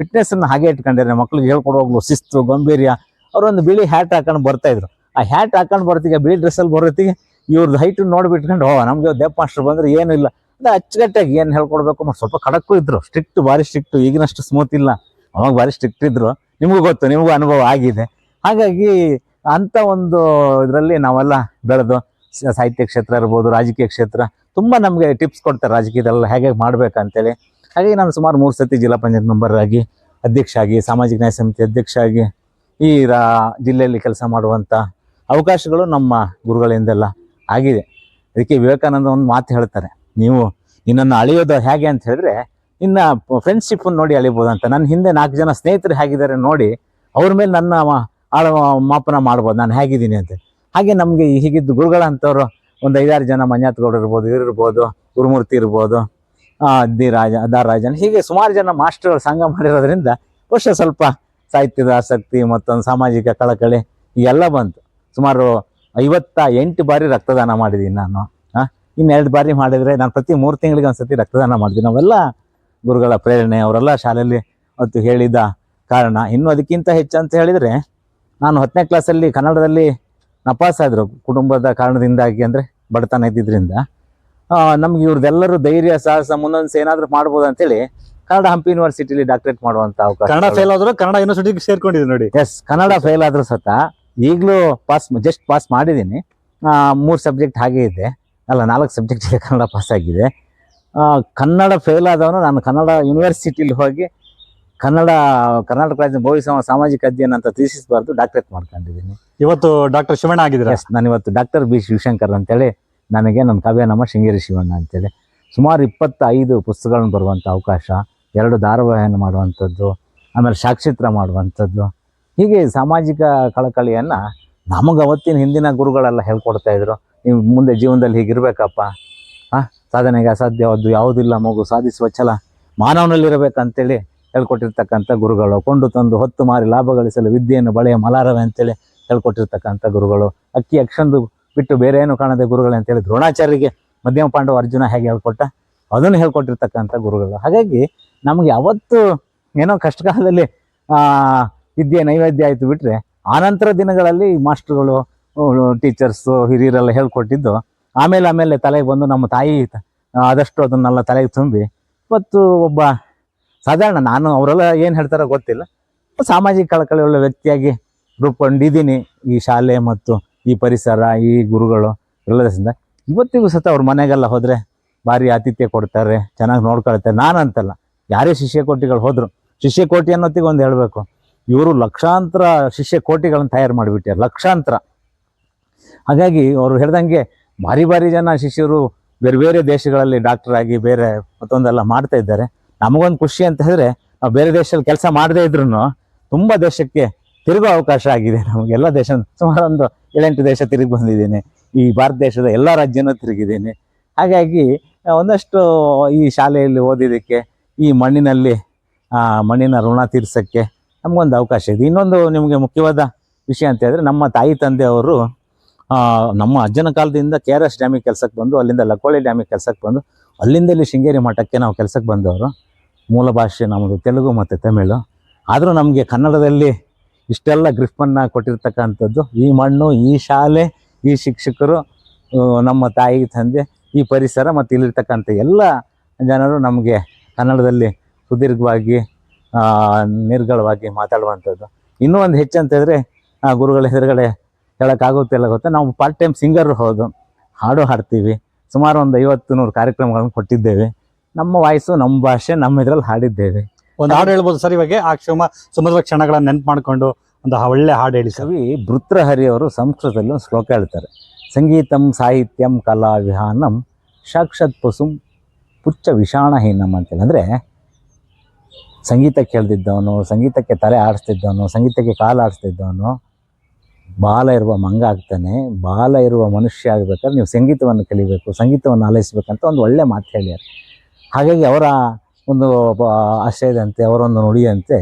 S3: ಫಿಟ್ನೆಸ್ಸನ್ನು ಹಾಗೆ ಇಟ್ಕೊಂಡಿದ್ದಾರೆ ಮಕ್ಳಿಗೆ ಹೇಳ್ಕೊಡುವಾಗ್ಲು ಶಿಸ್ತು, ಗಂಭೀರ್ಯ. ಅವರೊಂದು ಬಿಳಿ ಹ್ಯಾಟ್ ಹಾಕೊಂಡು ಬರ್ತಾಯಿದ್ರು ಆ ಹ್ಯಾಟ್ ಹಾಕೊಂಡು ಬರ್ತೀಗ, ಬಿಳಿ ಡ್ರೆಸ್ಸಲ್ಲಿ ಬರೋತ್ತಿಗೆ ಇವ್ರದ್ದು ಹೈಟ್ ನೋಡಿಬಿಟ್ಕೊಂಡು, ಓ, ನಮಗೆ ದೇಪ್ ಮಾಸ್ಟರ್ ಬಂದರೆ ಏನೂ ಇಲ್ಲ. ಅಂದರೆ ಅಚ್ಚುಕಟ್ಟಾಗಿ ಏನು ಹೇಳ್ಕೊಡ್ಬೇಕು ಮತ್ತು ಸ್ವಲ್ಪ ಖಡಕ್ಕೂ ಇದ್ದರು ಸ್ಟ್ರಿಕ್ಟ್ ಭಾರಿ ಸ್ಟ್ರಿಕ್ಟು ಈಗಿನಷ್ಟು ಸ್ಮೂತ್ ಇಲ್ಲ. ಅವಾಗ ಭಾರಿ ಸ್ಟ್ರಿಕ್ಟ್ ಇದ್ರು. ನಿಮಗೂ ಗೊತ್ತು, ನಿಮಗೂ ಅನುಭವ ಆಗಿದೆ. ಹಾಗಾಗಿ ಅಂತ ಒಂದು ಇದರಲ್ಲಿ ನಾವೆಲ್ಲ ಬೆಳೆದು ಸಾಹಿತ್ಯ ಕ್ಷೇತ್ರ ಇರ್ಬೋದು, ರಾಜಕೀಯ ಕ್ಷೇತ್ರ, ತುಂಬ ನಮಗೆ ಟಿಪ್ಸ್ ಕೊಡ್ತಾರೆ ರಾಜಕೀಯದಲ್ಲ ಹೇಗೆ ಮಾಡ್ಬೇಕಂತೇಳಿ. ಹಾಗಾಗಿ ನಾನು ಸುಮಾರು ಮೂರು ಸತಿ ಜಿಲ್ಲಾ ಪಂಚಾಯತ್ ಮೆಂಬರ್ ಆಗಿ ಅಧ್ಯಕ್ಷ ಆಗಿ ಸಾಮಾಜಿಕ ನ್ಯಾಯ ಸಮಿತಿ ಅಧ್ಯಕ್ಷ ಆಗಿ ಈ ರಾ ಜಿಲ್ಲೆಯಲ್ಲಿ ಕೆಲಸ ಮಾಡುವಂಥ ಅವಕಾಶಗಳು ನಮ್ಮ ಗುರುಗಳಿಂದೆಲ್ಲ ಆಗಿದೆ. ಅದಕ್ಕೆ ವಿವೇಕಾನಂದ ಒಂದು ಮಾತು ಹೇಳ್ತಾರೆ, ನೀವು ನಿನ್ನನ್ನು ಅಳೆಯೋದು ಹೇಗೆ? ಅಂತ ಹೇಳಿದ್ರೆ ನಿನ್ನ ಫ್ರೆಂಡ್ಶಿಪ್ ನೋಡಿ ಅಳಿಬೋದು ಅಂತ ನನ್ನ ಹಿಂದೆ ನಾಲ್ಕು ಜನ ಸ್ನೇಹಿತರು ಹೇಗಿದ್ದಾರೆ ನೋಡಿ, ಅವ್ರ ಮೇಲೆ ನನ್ನ ಆಳ, ಮಾಪನ ಮಾಡ್ಬೋದು. ನಾನು ಹೇಗಿದ್ದೀನಿ ಅಂತ. ಹಾಗೆ ನಮಗೆ ಹೀಗಿದ್ದು ಗುರುಗಳಂತವ್ರು ಒಂದು ಐದಾರು ಜನ ಮಂಜಾತ್ ಗೌಡ ಇರ್ಬೋದು, ಇವ್ರು ಇರ್ಬೋದು, ಗುರುಮೂರ್ತಿ ಇರ್ಬೋದು ದಿ ರಾಜ ದ ರಾಜನ್. ಹೀಗೆ ಸುಮಾರು ಜನ ಮಾಸ್ಟರ್ಗಳು ಸಂಘ ಮಾಡಿರೋದ್ರಿಂದ ವರ್ಷ ಸ್ವಲ್ಪ ಸಾಹಿತ್ಯದ ಆಸಕ್ತಿ ಮತ್ತೊಂದು ಸಾಮಾಜಿಕ ಕಳಕಳಿ ಎಲ್ಲ ಬಂತು. ಸುಮಾರು ಐವತ್ತ ಎಂಟು ಬಾರಿ ರಕ್ತದಾನ ಮಾಡಿದ್ದೀನಿ ನಾನು. ಹಾಂ ಇನ್ನೆರಡು ಬಾರಿ ಮಾಡಿದರೆ ನಾನು ಪ್ರತಿ ಮೂರು ತಿಂಗಳಿಗೆ ಸರ್ತಿ ರಕ್ತದಾನ ಮಾಡ್ತೀನಿ ನಾವೆಲ್ಲ ಗುರುಗಳ ಪ್ರೇರಣೆ ಅವರೆಲ್ಲ ಶಾಲೆಯಲ್ಲಿ ಅವತ್ತು ಹೇಳಿದ ಕಾರಣ. ಇನ್ನು ಅದಕ್ಕಿಂತ ಹೆಚ್ಚು ಅಂತ ಹೇಳಿದ್ರೆ ನಾನು ಹತ್ತನೇ ಕ್ಲಾಸಲ್ಲಿ ಕನ್ನಡದಲ್ಲಿ ನಪಾಸಾದರು ಆದ್ರು ಕುಟುಂಬದ ಕಾರಣದಿಂದಾಗಿ ಅಂದ್ರೆ ಬಡತನ ಇದ್ದಿದ್ದರಿಂದ ನಮ್ಗೆ ಇವ್ರದ್ದೆಲ್ಲರೂ ಧೈರ್ಯ ಸಾಹಸ ಮುಂದೊಂದು ಏನಾದರೂ ಮಾಡ್ಬೋದು ಅಂತೇಳಿ ಕನ್ನಡ ಹಂಪಿ ಯೂನಿವರ್ಸಿಟಿಲಿ ಡಾಕ್ಟರೇಟ್ ಮಾಡುವಂತ ಅವಕಾಶ
S1: ಕನ್ನಡ ಫೇಲ್ ಆದರೂ ಕನ್ನಡ ಯೂನಿವರ್ಸಿಟಿಗೆ ಸೇರ್ಕೊಂಡಿದ್ದೆ ನೋಡಿ.
S3: ಎಸ್ ಕನ್ನಡ ಫೇಲ್ ಆದ್ರೂ ಸತ ಈಗಲೂ ಪಾಸ್ ಜಸ್ಟ್ ಪಾಸ್ ಮಾಡಿದ್ದೀನಿ. ಮೂರು ಸಬ್ಜೆಕ್ಟ್ ಹಾಗೆ ಇದೆ. ಅಲ್ಲ ನಾಲ್ಕು ಸಬ್ಜೆಕ್ಟ್ ಕನ್ನಡ ಪಾಸ್ ಆಗಿದೆ. ಕನ್ನಡ ಫೇಲ್ ಆದವನು ನಾನು ಕನ್ನಡ ಯೂನಿವರ್ಸಿಟಿಲಿ ಹೋಗಿ ಕನ್ನಡ ಕರ್ನಾಟಕ ರಾಜ್ಯ ಭವಿಷ್ಯ ಸಾಮಾಜಿಕ ಅಧ್ಯಯನ ಅಂತ ತಿಳಿಸಿಸಬಾರ್ದು ಡಾಕ್ಟರೇಟ್ ಮಾಡ್ಕೊಂಡಿದ್ದೀನಿ.
S1: ಇವತ್ತು ಡಾಕ್ಟರ್ ಶಿವಣ್ಣ ಆಗಿದ್ರೆ
S3: ನಾನು ಇವತ್ತು ಡಾಕ್ಟರ್ ಬಿ ಶಿವಶಂಕರ್ ಅಂತೇಳಿ ನನಗೆ ನನ್ನ ನಮ್ಮ ಶೃಂಗೇರಿ ಶಿವಣ್ಣ ಅಂತೇಳಿ. ಸುಮಾರು ಇಪ್ಪತ್ತೈದು ಪುಸ್ತಕಗಳನ್ನು ಬರುವಂಥ ಅವಕಾಶ ಎರಡು ಧಾರಾವಾಹಿಯನ್ನು ಮಾಡುವಂಥದ್ದು ಆಮೇಲೆ ಸಾಕ್ಷಿತ್ರ ಮಾಡುವಂಥದ್ದು. ಹೀಗೆ ಸಾಮಾಜಿಕ ಕಳಕಳಿಯನ್ನು ನಮಗೆ ಅವತ್ತಿನ ಹಿಂದಿನ ಗುರುಗಳೆಲ್ಲ ಹೇಳ್ಕೊಡ್ತಾ ಇದ್ರು. ನೀವು ಮುಂದೆ ಜೀವನದಲ್ಲಿ ಹೀಗಿರ್ಬೇಕಪ್ಪ. ಹಾಂ ಸಾಧನೆಗೆ ಅಸಾಧ್ಯವಾದ್ದು ಯಾವುದಿಲ್ಲ, ಮಗು ಸಾಧಿಸುವ ಛಲ ಮಾನವನಲ್ಲಿರಬೇಕಂತೇಳಿ ಹೇಳ್ಕೊಟ್ಟಿರ್ತಕ್ಕಂಥ ಗುರುಗಳು. ಕೊಂಡು ತಂದು ಹೊತ್ತು ಮಾರಿ ಲಾಭ ಗಳಿಸಲು ವಿದ್ಯೆಯನ್ನು ಬಳೆಯ ಮಲಾರವೆ ಅಂತೇಳಿ ಹೇಳ್ಕೊಟ್ಟಿರ್ತಕ್ಕಂಥ ಗುರುಗಳು. ಅಕ್ಕಿ ಅಕ್ಷಂದು ಬಿಟ್ಟು ಬೇರೆ ಏನು ಕಾಣದೆ ಗುರುಗಳು ಅಂತೇಳಿ ದ್ರೋಣಾಚಾರ್ಯರಿಗೆ ಮಧ್ಯಮ ಪಾಂಡವ ಅರ್ಜುನ ಹೇಗೆ ಹೇಳ್ಕೊಟ್ಟ ಅದನ್ನು ಹೇಳ್ಕೊಟ್ಟಿರ್ತಕ್ಕಂಥ ಗುರುಗಳು. ಹಾಗಾಗಿ ನಮಗೆ ಯಾವತ್ತು ಏನೋ ಕಷ್ಟ ಕಾಲದಲ್ಲಿ ಆ, ವಿದ್ಯೆ ನೈವೇದ್ಯ ಆಯಿತು ಬಿಟ್ಟರೆ ಆನಂತರ ದಿನಗಳಲ್ಲಿ ಮಾಸ್ಟ್ರುಗಳು ಟೀಚರ್ಸು ಹಿರಿಯರೆಲ್ಲ ಹೇಳ್ಕೊಟ್ಟಿದ್ದು ಆಮೇಲೆ ಆಮೇಲೆ ತಲೆಗೆ ಬಂದು ನಮ್ಮ ತಾಯಿ ಆದಷ್ಟು ಅದನ್ನೆಲ್ಲ ತಲೆಗೆ ತುಂಬಿ ಇವತ್ತು ಒಬ್ಬ ಸಾಧಾರಣ ನಾನು ಅವರೆಲ್ಲ ಏನು ಹೇಳ್ತಾರೋ ಗೊತ್ತಿಲ್ಲ. ಸಾಮಾಜಿಕ ಕಳಕಳಿ ಒಳ್ಳೆ ವ್ಯಕ್ತಿಯಾಗಿ ರೂಪುಗೊಂಡಿದ್ದೀನಿ. ಈ ಶಾಲೆ ಮತ್ತು ಈ ಪರಿಸರ, ಈ ಗುರುಗಳು ಎಲ್ಲದರಿಂದ. ಇವತ್ತಿಗೂ ಸತ ಅವ್ರ ಮನೆಗೆಲ್ಲ ಹೋದರೆ ಭಾರಿ ಆತಿಥ್ಯ ಕೊಡ್ತಾರೆ, ಚೆನ್ನಾಗಿ ನೋಡ್ಕೊಳ್ತಾರೆ. ನಾನಂತಲ್ಲ, ಯಾರೇ ಶಿಷ್ಯ ಕೋಟಿಗಳು ಹೋದರು, ಶಿಷ್ಯ ಕೋಟಿ ಅನ್ನೋತ್ತಿಗೆ ಒಂದು ಹೇಳಬೇಕು. ಇವರು ಲಕ್ಷಾಂತರ ಶಿಷ್ಯ ಕೋಟಿಗಳನ್ನು ತಯಾರು ಮಾಡಿಬಿಟ್ಟಾರೆ ಲಕ್ಷಾಂತರ. ಹಾಗಾಗಿ ಅವರು ಹೇಳ್ದಂಗೆ ಭಾರಿ ಭಾರಿ ಜನ ಶಿಷ್ಯರು ಬೇರೆ ಬೇರೆ ದೇಶಗಳಲ್ಲಿ ಡಾಕ್ಟರ್ ಆಗಿ ಬೇರೆ ಮತ್ತೊಂದೆಲ್ಲ ಮಾಡ್ತಾ ಇದ್ದಾರೆ. ನಮಗೊಂದು ಖುಷಿ ಅಂತ ಹೇಳಿದ್ರೆ ನಾವು ಬೇರೆ ದೇಶದಲ್ಲಿ ಕೆಲಸ ಮಾಡದೇ ಇದ್ರು ತುಂಬ ದೇಶಕ್ಕೆ ತಿರುಗೋ ಅವಕಾಶ ಆಗಿದೆ. ನಮಗೆಲ್ಲ ದೇಶ ಸುಮಾರು ಒಂದು ಏಳೆಂಟು ದೇಶ ತಿರುಗಿ ಬಂದಿದ್ದೀನಿ. ಈ ಭಾರತ ದೇಶದ ಎಲ್ಲ ರಾಜ್ಯನೂ ತಿರುಗಿದ್ದೀನಿ. ಹಾಗಾಗಿ ಒಂದಷ್ಟು ಈ ಶಾಲೆಯಲ್ಲಿ ಓದಿದ್ದಕ್ಕೆ, ಈ ಮಣ್ಣಿನಲ್ಲಿ ಮಣ್ಣಿನ ಋಣ ತೀರ್ಸೋಕ್ಕೆ ನಮಗೊಂದು ಅವಕಾಶ ಇದೆ. ಇನ್ನೊಂದು ನಿಮಗೆ ಮುಖ್ಯವಾದ ವಿಷಯ ಅಂತ ಹೇಳಿದ್ರೆ ನಮ್ಮ ತಾಯಿ ತಂದೆಯವರು ನಮ್ಮ ಅಜ್ಜನ ಕಾಲದಿಂದ ಕೆ ಆರ್ ಎಸ್ ಡ್ಯಾಮಿಗೆ ಕೆಲಸಕ್ಕೆ ಬಂದು, ಅಲ್ಲಿಂದ ಲಕೋಳಿ ಡ್ಯಾಮಿಗೆ ಕೆಲಸಕ್ಕೆ ಬಂದು ಅಲ್ಲಿಂದ ಇಲ್ಲಿ ಶೃಂಗೇರಿ ಮಠಕ್ಕೆ ನಾವು ಕೆಲಸಕ್ಕೆ ಬಂದವರು. ಮೂಲ ಭಾಷೆ ನಮ್ಮದು ತೆಲುಗು ಮತ್ತು ತಮಿಳು. ಆದರೂ ನಮಗೆ ಕನ್ನಡದಲ್ಲಿ ಇಷ್ಟೆಲ್ಲ ಗ್ರಿಫನ್ನು ಕೊಟ್ಟಿರ್ತಕ್ಕಂಥದ್ದು. ಈ ಮಣ್ಣು, ಈ ಶಾಲೆ, ಈ ಶಿಕ್ಷಕರು ನಮ್ಮ ತಾಯಿ, ತಂದೆ, ಈ ಪರಿಸರ ಮತ್ತು ಇಲ್ಲಿರ್ತಕ್ಕಂಥ ಎಲ್ಲ ಜನರು ನಮಗೆ ಕನ್ನಡದಲ್ಲಿ ಸುದೀರ್ಘವಾಗಿ ನಿರ್ಗಳವಾಗಿ ಮಾತಾಡುವಂಥದ್ದು. ಇನ್ನೂ ಒಂದು ಹೆಚ್ಚಂತಂದರೆ ಗುರುಗಳ ಎದುರುಗಡೆ ಹೇಳೋಕ್ಕಾಗುತ್ತಿಲ್ಲ ಗೊತ್ತಾ? ನಾವು ಪಾರ್ಟ್ ಟೈಮ್ ಸಿಂಗರ್ ಹೌದು. ಹಾಡು ಹಾಡ್ತೀವಿ. ಸುಮಾರು ಒಂದು ಐವತ್ತು ನೂರು ಕಾರ್ಯಕ್ರಮಗಳನ್ನು ಕೊಟ್ಟಿದ್ದೇವೆ. ನಮ್ಮ ವಾಯ್ಸು ನಮ್ಮ ಭಾಷೆ ನಮ್ಮ ಇದರಲ್ಲಿ ಹಾಡಿದ್ದೇವೆ.
S1: ಒಂದು ಹಾಡು ಹೇಳ್ಬೋದು ಸರ್ ಇವಾಗ. ಆ ಕ್ಷಮ ಸುಮಧುರ ಕ್ಷಣಗಳನ್ನ ನೆನ್ಪು ಮಾಡ್ಕೊಂಡು ಒಂದು ಒಳ್ಳೆ ಹಾಡು ಹೇಳಿ
S3: ಕವಿ ಭೃತ್ರಹರಿ ಅವರು ಸಂಸ್ಕೃತದಲ್ಲಿ ಒಂದು ಶ್ಲೋಕ ಹೇಳ್ತಾರೆ. ಸಂಗೀತಂ ಸಾಹಿತ್ಯಂ ಕಲಾ ವಿಹಾನಂ ಸಾಕ್ಷಾತ್ ಪಸುಂ ಪುಚ್ಚ ವಿಷಾಣಹೀನಂ ಅಂತೇಳಿ. ಅಂದರೆ ಸಂಗೀತ ಕೇಳ್ದಿದ್ದವನು ಸಂಗೀತಕ್ಕೆ ತಲೆ ಆಡಿಸ್ತಿದ್ದವನು ಸಂಗೀತಕ್ಕೆ ಕಾಲು ಆಡಿಸ್ತಿದ್ದವನು ಬಾಲ ಇರುವ ಮಂಗ ಆಗ್ತಾನೆ, ಬಾಲ ಇರುವ ಮನುಷ್ಯ ಆಗಬೇಕಾದ್ರೆ ನೀವು ಸಂಗೀತವನ್ನು ಕಲಿಬೇಕು, ಸಂಗೀತವನ್ನು ಆಲೈಸ್ಬೇಕಂತ ಒಂದು ಒಳ್ಳೆ ಮಾತು ಹೇಳ್ಯಾರ. ಹಾಗಾಗಿ ಅವರ ಒಂದು ಆಶ್ರಯದಂತೆ, ಅವರೊಂದು ನುಡಿಯಂತೆ,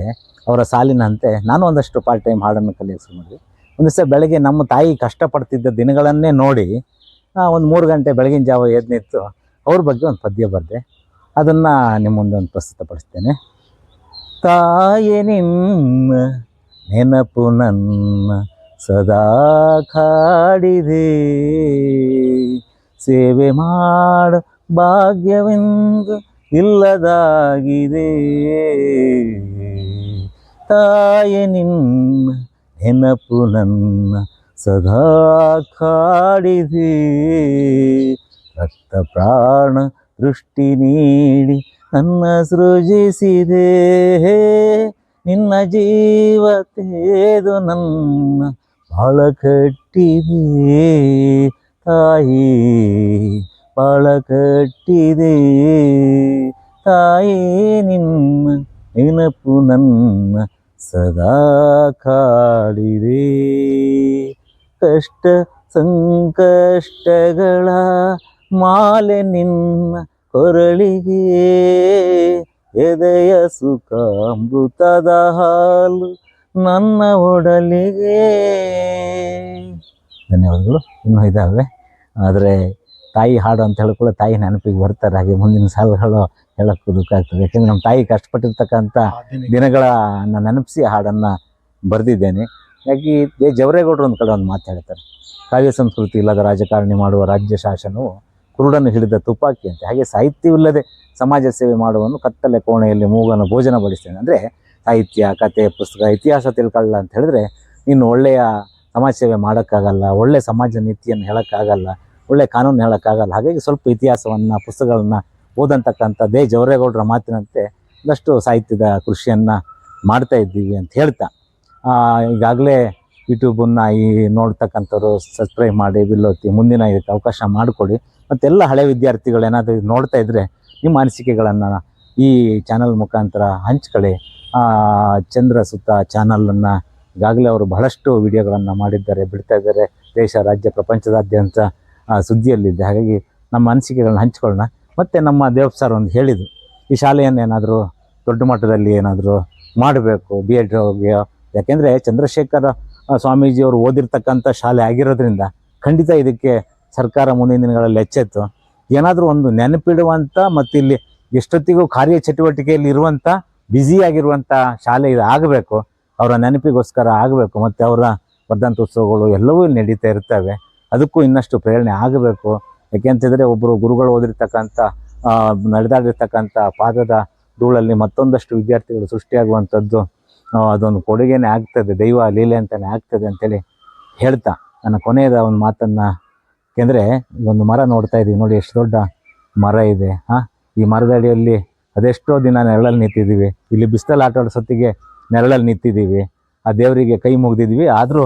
S3: ಅವರ ಸಾಲಿನಂತೆ ನಾನು ಒಂದಷ್ಟು ಪಾರ್ಟ್ ಟೈಮ್ ಹಾಡನ್ನು ಕಲಿಯೋಕೆ ಶುರು ಮಾಡಿದೆ. ಒಂದು ದಿವಸ ಬೆಳಗ್ಗೆ ನಮ್ಮ ತಾಯಿ ಕಷ್ಟಪಡ್ತಿದ್ದ ದಿನಗಳನ್ನೇ ನೋಡಿ ಒಂದು ಮೂರು ಗಂಟೆ ಬೆಳಗಿನ ಜಾವ ಎದ್ದು ಅವ್ರ ಬಗ್ಗೆ ಒಂದು ಪದ್ಯ ಬರೆದೆ. ಅದನ್ನು ನಿಮ್ಮ ಮುಂದೆ ಒಂದು ಪ್ರಸ್ತುತಪಡಿಸ್ತೇನೆ. ತಾಯೆ ನಿಮ್ಮ ನೆನಪು ನನ್ನ ಸದಾ ಕಾಡಿದೆ. ಸೇವೆ ಮಾಡ ಭಾಗ್ಯವೆಂದು ಇಲ್ಲದಾಗಿದೆ. ತಾಯೆ ನಿನ್ನ ನೆನಪು ನನ್ನ ಸದಾ ಕಾಡಿದೆ. ರಕ್ತ ಪ್ರಾಣ ದೃಷ್ಟಿ ನೀಡಿ ನನ್ನ ಸೃಜಿಸಿದೆ. ನಿನ್ನ ಜೀವ ತೇದು ನನ್ನ ಬಾಳ ಕಟ್ಟಿದೆ ತಾಯಿ ಬಾಳಕಟ್ಟಿದೆ ತಾಯಿ, ನಿನ್ನ ನೆನಪು ನನ್ನ ಸದಾ ಕಾಡಿದೆ. ಕಷ್ಟ ಸಂಕಷ್ಟಗಳ ಮಾಲೆ ನಿನ್ನ ಕೊರಳಿಗೆ, ಎದೆಯ ಸುಖ ಅಮೃತದ ಹಾಲು ನನ್ನ ಒಡಲಿಗೆ. ಧನ್ಯವಾದಗಳು. ಇನ್ನೂ ಇದ್ದಾವೆ ಆದರೆ ತಾಯಿ ಹಾಡು ಅಂತ ಹೇಳ್ಕೊಳ್ಳೋ ತಾಯಿ ನೆನಪಿಗೆ ಬರ್ತಾರೆ. ಹಾಗೆ ಮುಂದಿನ ಸಾಲುಗಳು ಹೇಳೋಕ್ಕೂ ದುಃಖ ಆಗ್ತದೆ. ಯಾಕೆಂದರೆ ನಮ್ಮ ತಾಯಿ ಕಷ್ಟಪಟ್ಟಿರ್ತಕ್ಕಂಥ ದಿನಗಳನ್ನು ನೆನಪಿಸಿ ಹಾಡನ್ನು ಬರೆದಿದ್ದೇನೆ. ಹಾಗೆ ಜವರೇಗೌಡ್ರು ಜವರೇಗೌಡರು ಒಂದು ಕಡೆ ಒಂದು ಮಾತು ಹೇಳ್ತಾರೆ. ಕಾವ್ಯ ಸಂಸ್ಕೃತಿ ಇಲ್ಲದ ರಾಜಕಾರಣಿ ಮಾಡುವ ರಾಜ್ಯ ಶಾಸನವು ಕುರುಡನ್ನು ಹಿಡಿದ ತುಪಾಕಿ ಅಂತ. ಹಾಗೆ ಸಾಹಿತ್ಯವಿಲ್ಲದೆ ಸಮಾಜ ಸೇವೆ ಮಾಡುವನು ಕತ್ತಲೆ ಕೋಣೆಯಲ್ಲಿ ಮೂಗನ್ನು ಭೋಜನ ಬಡಿಸ್ತೇನೆ. ಅಂದರೆ ಸಾಹಿತ್ಯ, ಕತೆ, ಪುಸ್ತಕ, ಇತಿಹಾಸ ತಿಳ್ಕೊಳ್ಳ ಅಂತ ಹೇಳಿದ್ರೆ ನೀನು ಒಳ್ಳೆಯ ಸಮಾಜ ಸೇವೆ ಮಾಡೋಕ್ಕಾಗಲ್ಲ ಒಳ್ಳೆಯ ಸಮಾಜ ನೀತಿಯನ್ನು ಹೇಳೋಕ್ಕಾಗಲ್ಲ ಒಳ್ಳೆಯ ಕಾನೂನು ಹೇಳೋಕ್ಕಾಗಲ್ಲ. ಹಾಗಾಗಿ ಸ್ವಲ್ಪ ಇತಿಹಾಸವನ್ನು, ಪುಸ್ತಕಗಳನ್ನ ಓದಂತಕ್ಕಂಥ ದೇ ಜವರೇಗೌಡರ ಮಾತಿನಂತೆ ಒಂದಷ್ಟು ಸಾಹಿತ್ಯದ ಕೃಷಿಯನ್ನು ಮಾಡ್ತಾ ಇದ್ದೀವಿ ಅಂತ ಹೇಳ್ತಾ. ಈಗಾಗಲೇ ಯೂಟ್ಯೂಬನ್ನು ಈ ನೋಡ್ತಕ್ಕಂಥವ್ರು ಸಬ್ಸ್ಕ್ರೈಬ್ ಮಾಡಿ ಬಿಲ್ಲೋತಿ ಮುಂದಿನ ಇದಕ್ಕೆ ಅವಕಾಶ ಮಾಡಿಕೊಡಿ. ಮತ್ತೆಲ್ಲ ಹಳೆ ವಿದ್ಯಾರ್ಥಿಗಳು ಏನಾದರೂ ನೋಡ್ತಾ ಇದ್ದರೆ ನಿಮ್ಮ ಅನಿಸಿಕೆಗಳನ್ನು ಈ ಚಾನಲ್ ಮುಖಾಂತರ ಹಂಚ್ಕೊಳ್ಳಿ. ಚಂದ್ರ ಸುತ್ತ ಚಾನಲನ್ನು ಈಗಾಗಲೇ ಅವರು ಬಹಳಷ್ಟು ವಿಡಿಯೋಗಳನ್ನು ಮಾಡಿದ್ದಾರೆ, ಬಿಡ್ತಾ ಇದ್ದಾರೆ. ದೇಶ, ರಾಜ್ಯ, ಪ್ರಪಂಚದಾದ್ಯಂತ ಸುದ್ದಿಯಲ್ಲಿದೆ. ಹಾಗಾಗಿ ನಮ್ಮ ಅನಿಸಿಕೆಗಳನ್ನ ಹಂಚ್ಕೊಳ್ಳೋಣ. ಮತ್ತು ನಮ್ಮ ದೇವಪ್ಪ ಸರ್ ಒಂದು ಹೇಳಿದರು, ಈ ಶಾಲೆಯನ್ನು ಏನಾದರೂ ದೊಡ್ಡ ಮಟ್ಟದಲ್ಲಿ ಏನಾದರೂ ಮಾಡಬೇಕು ಬಿ ಎಡ್ ಯಾಕೆಂದರೆ ಚಂದ್ರಶೇಖರ ಸ್ವಾಮೀಜಿಯವರು ಓದಿರ್ತಕ್ಕಂಥ ಶಾಲೆ ಆಗಿರೋದ್ರಿಂದ ಖಂಡಿತ ಇದಕ್ಕೆ ಸರ್ಕಾರ ಮುಂದಿನ ದಿನಗಳಲ್ಲಿ ಎಚ್ಚೆತ್ತು. ಏನಾದರೂ ಒಂದು ನೆನಪಿಡುವಂಥ ಮತ್ತು ಇಲ್ಲಿ ಎಷ್ಟೊತ್ತಿಗೂ ಕಾರ್ಯಚಟುವಟಿಕೆಯಲ್ಲಿ ಇರುವಂಥ ಬ್ಯುಸಿಯಾಗಿರುವಂಥ ಶಾಲೆ ಇದು ಆಗಬೇಕು, ಅವರ ನೆನಪಿಗೋಸ್ಕರ ಆಗಬೇಕು, ಮತ್ತು ಅವರ ವರ್ಧಂತೋತ್ಸವಗಳು ಎಲ್ಲವೂ ನಡೀತಾ ಇರ್ತವೆ. ಅದಕ್ಕೂ ಇನ್ನಷ್ಟು ಪ್ರೇರಣೆ ಆಗಬೇಕು. ಯಾಕೆಂತಂದರೆ ಒಬ್ಬರು ಗುರುಗಳು ಓದಿರ್ತಕ್ಕಂಥ ನಡೆದಾಡಿರ್ತಕ್ಕಂಥ ಪಾದದ ಧೂಳಲ್ಲಿ ಮತ್ತೊಂದಷ್ಟು ವಿದ್ಯಾರ್ಥಿಗಳು ಸೃಷ್ಟಿಯಾಗುವಂಥದ್ದು ಅದೊಂದು ಕೊಡುಗೆನೇ ಆಗ್ತದೆ, ದೈವ ಲೀಲೆ ಅಂತಲೇ ಆಗ್ತದೆ ಅಂತೇಳಿ ಹೇಳ್ತಾ ನನ್ನ ಕೊನೆಯದ ಒಂದು ಮಾತನ್ನು. ಯಾಕೆಂದರೆ ಒಂದು ಮರ ನೋಡ್ತಾ ಇದ್ದೀವಿ ನೋಡಿ, ಎಷ್ಟು ದೊಡ್ಡ ಮರ ಇದೆ ಹಾಂ ಈ ಮರದ ಅಡಿಯಲ್ಲಿ ಅದೆಷ್ಟೋ ದಿನ ನೆರಳಲ್ಲಿ ನಿಂತಿದ್ದೀವಿ. ಇಲ್ಲಿ ಬಿಸಿಲಲ್ಲಿ ಆಟ ಆಡೋ ಸತ್ತಿಗೆ ನೆರಳಲ್ಲಿ ನಿಂತಿದ್ದೀವಿ. ಆ ದೇವರಿಗೆ ಕೈ ಮುಗ್ದಿದ್ವಿ. ಆದರೂ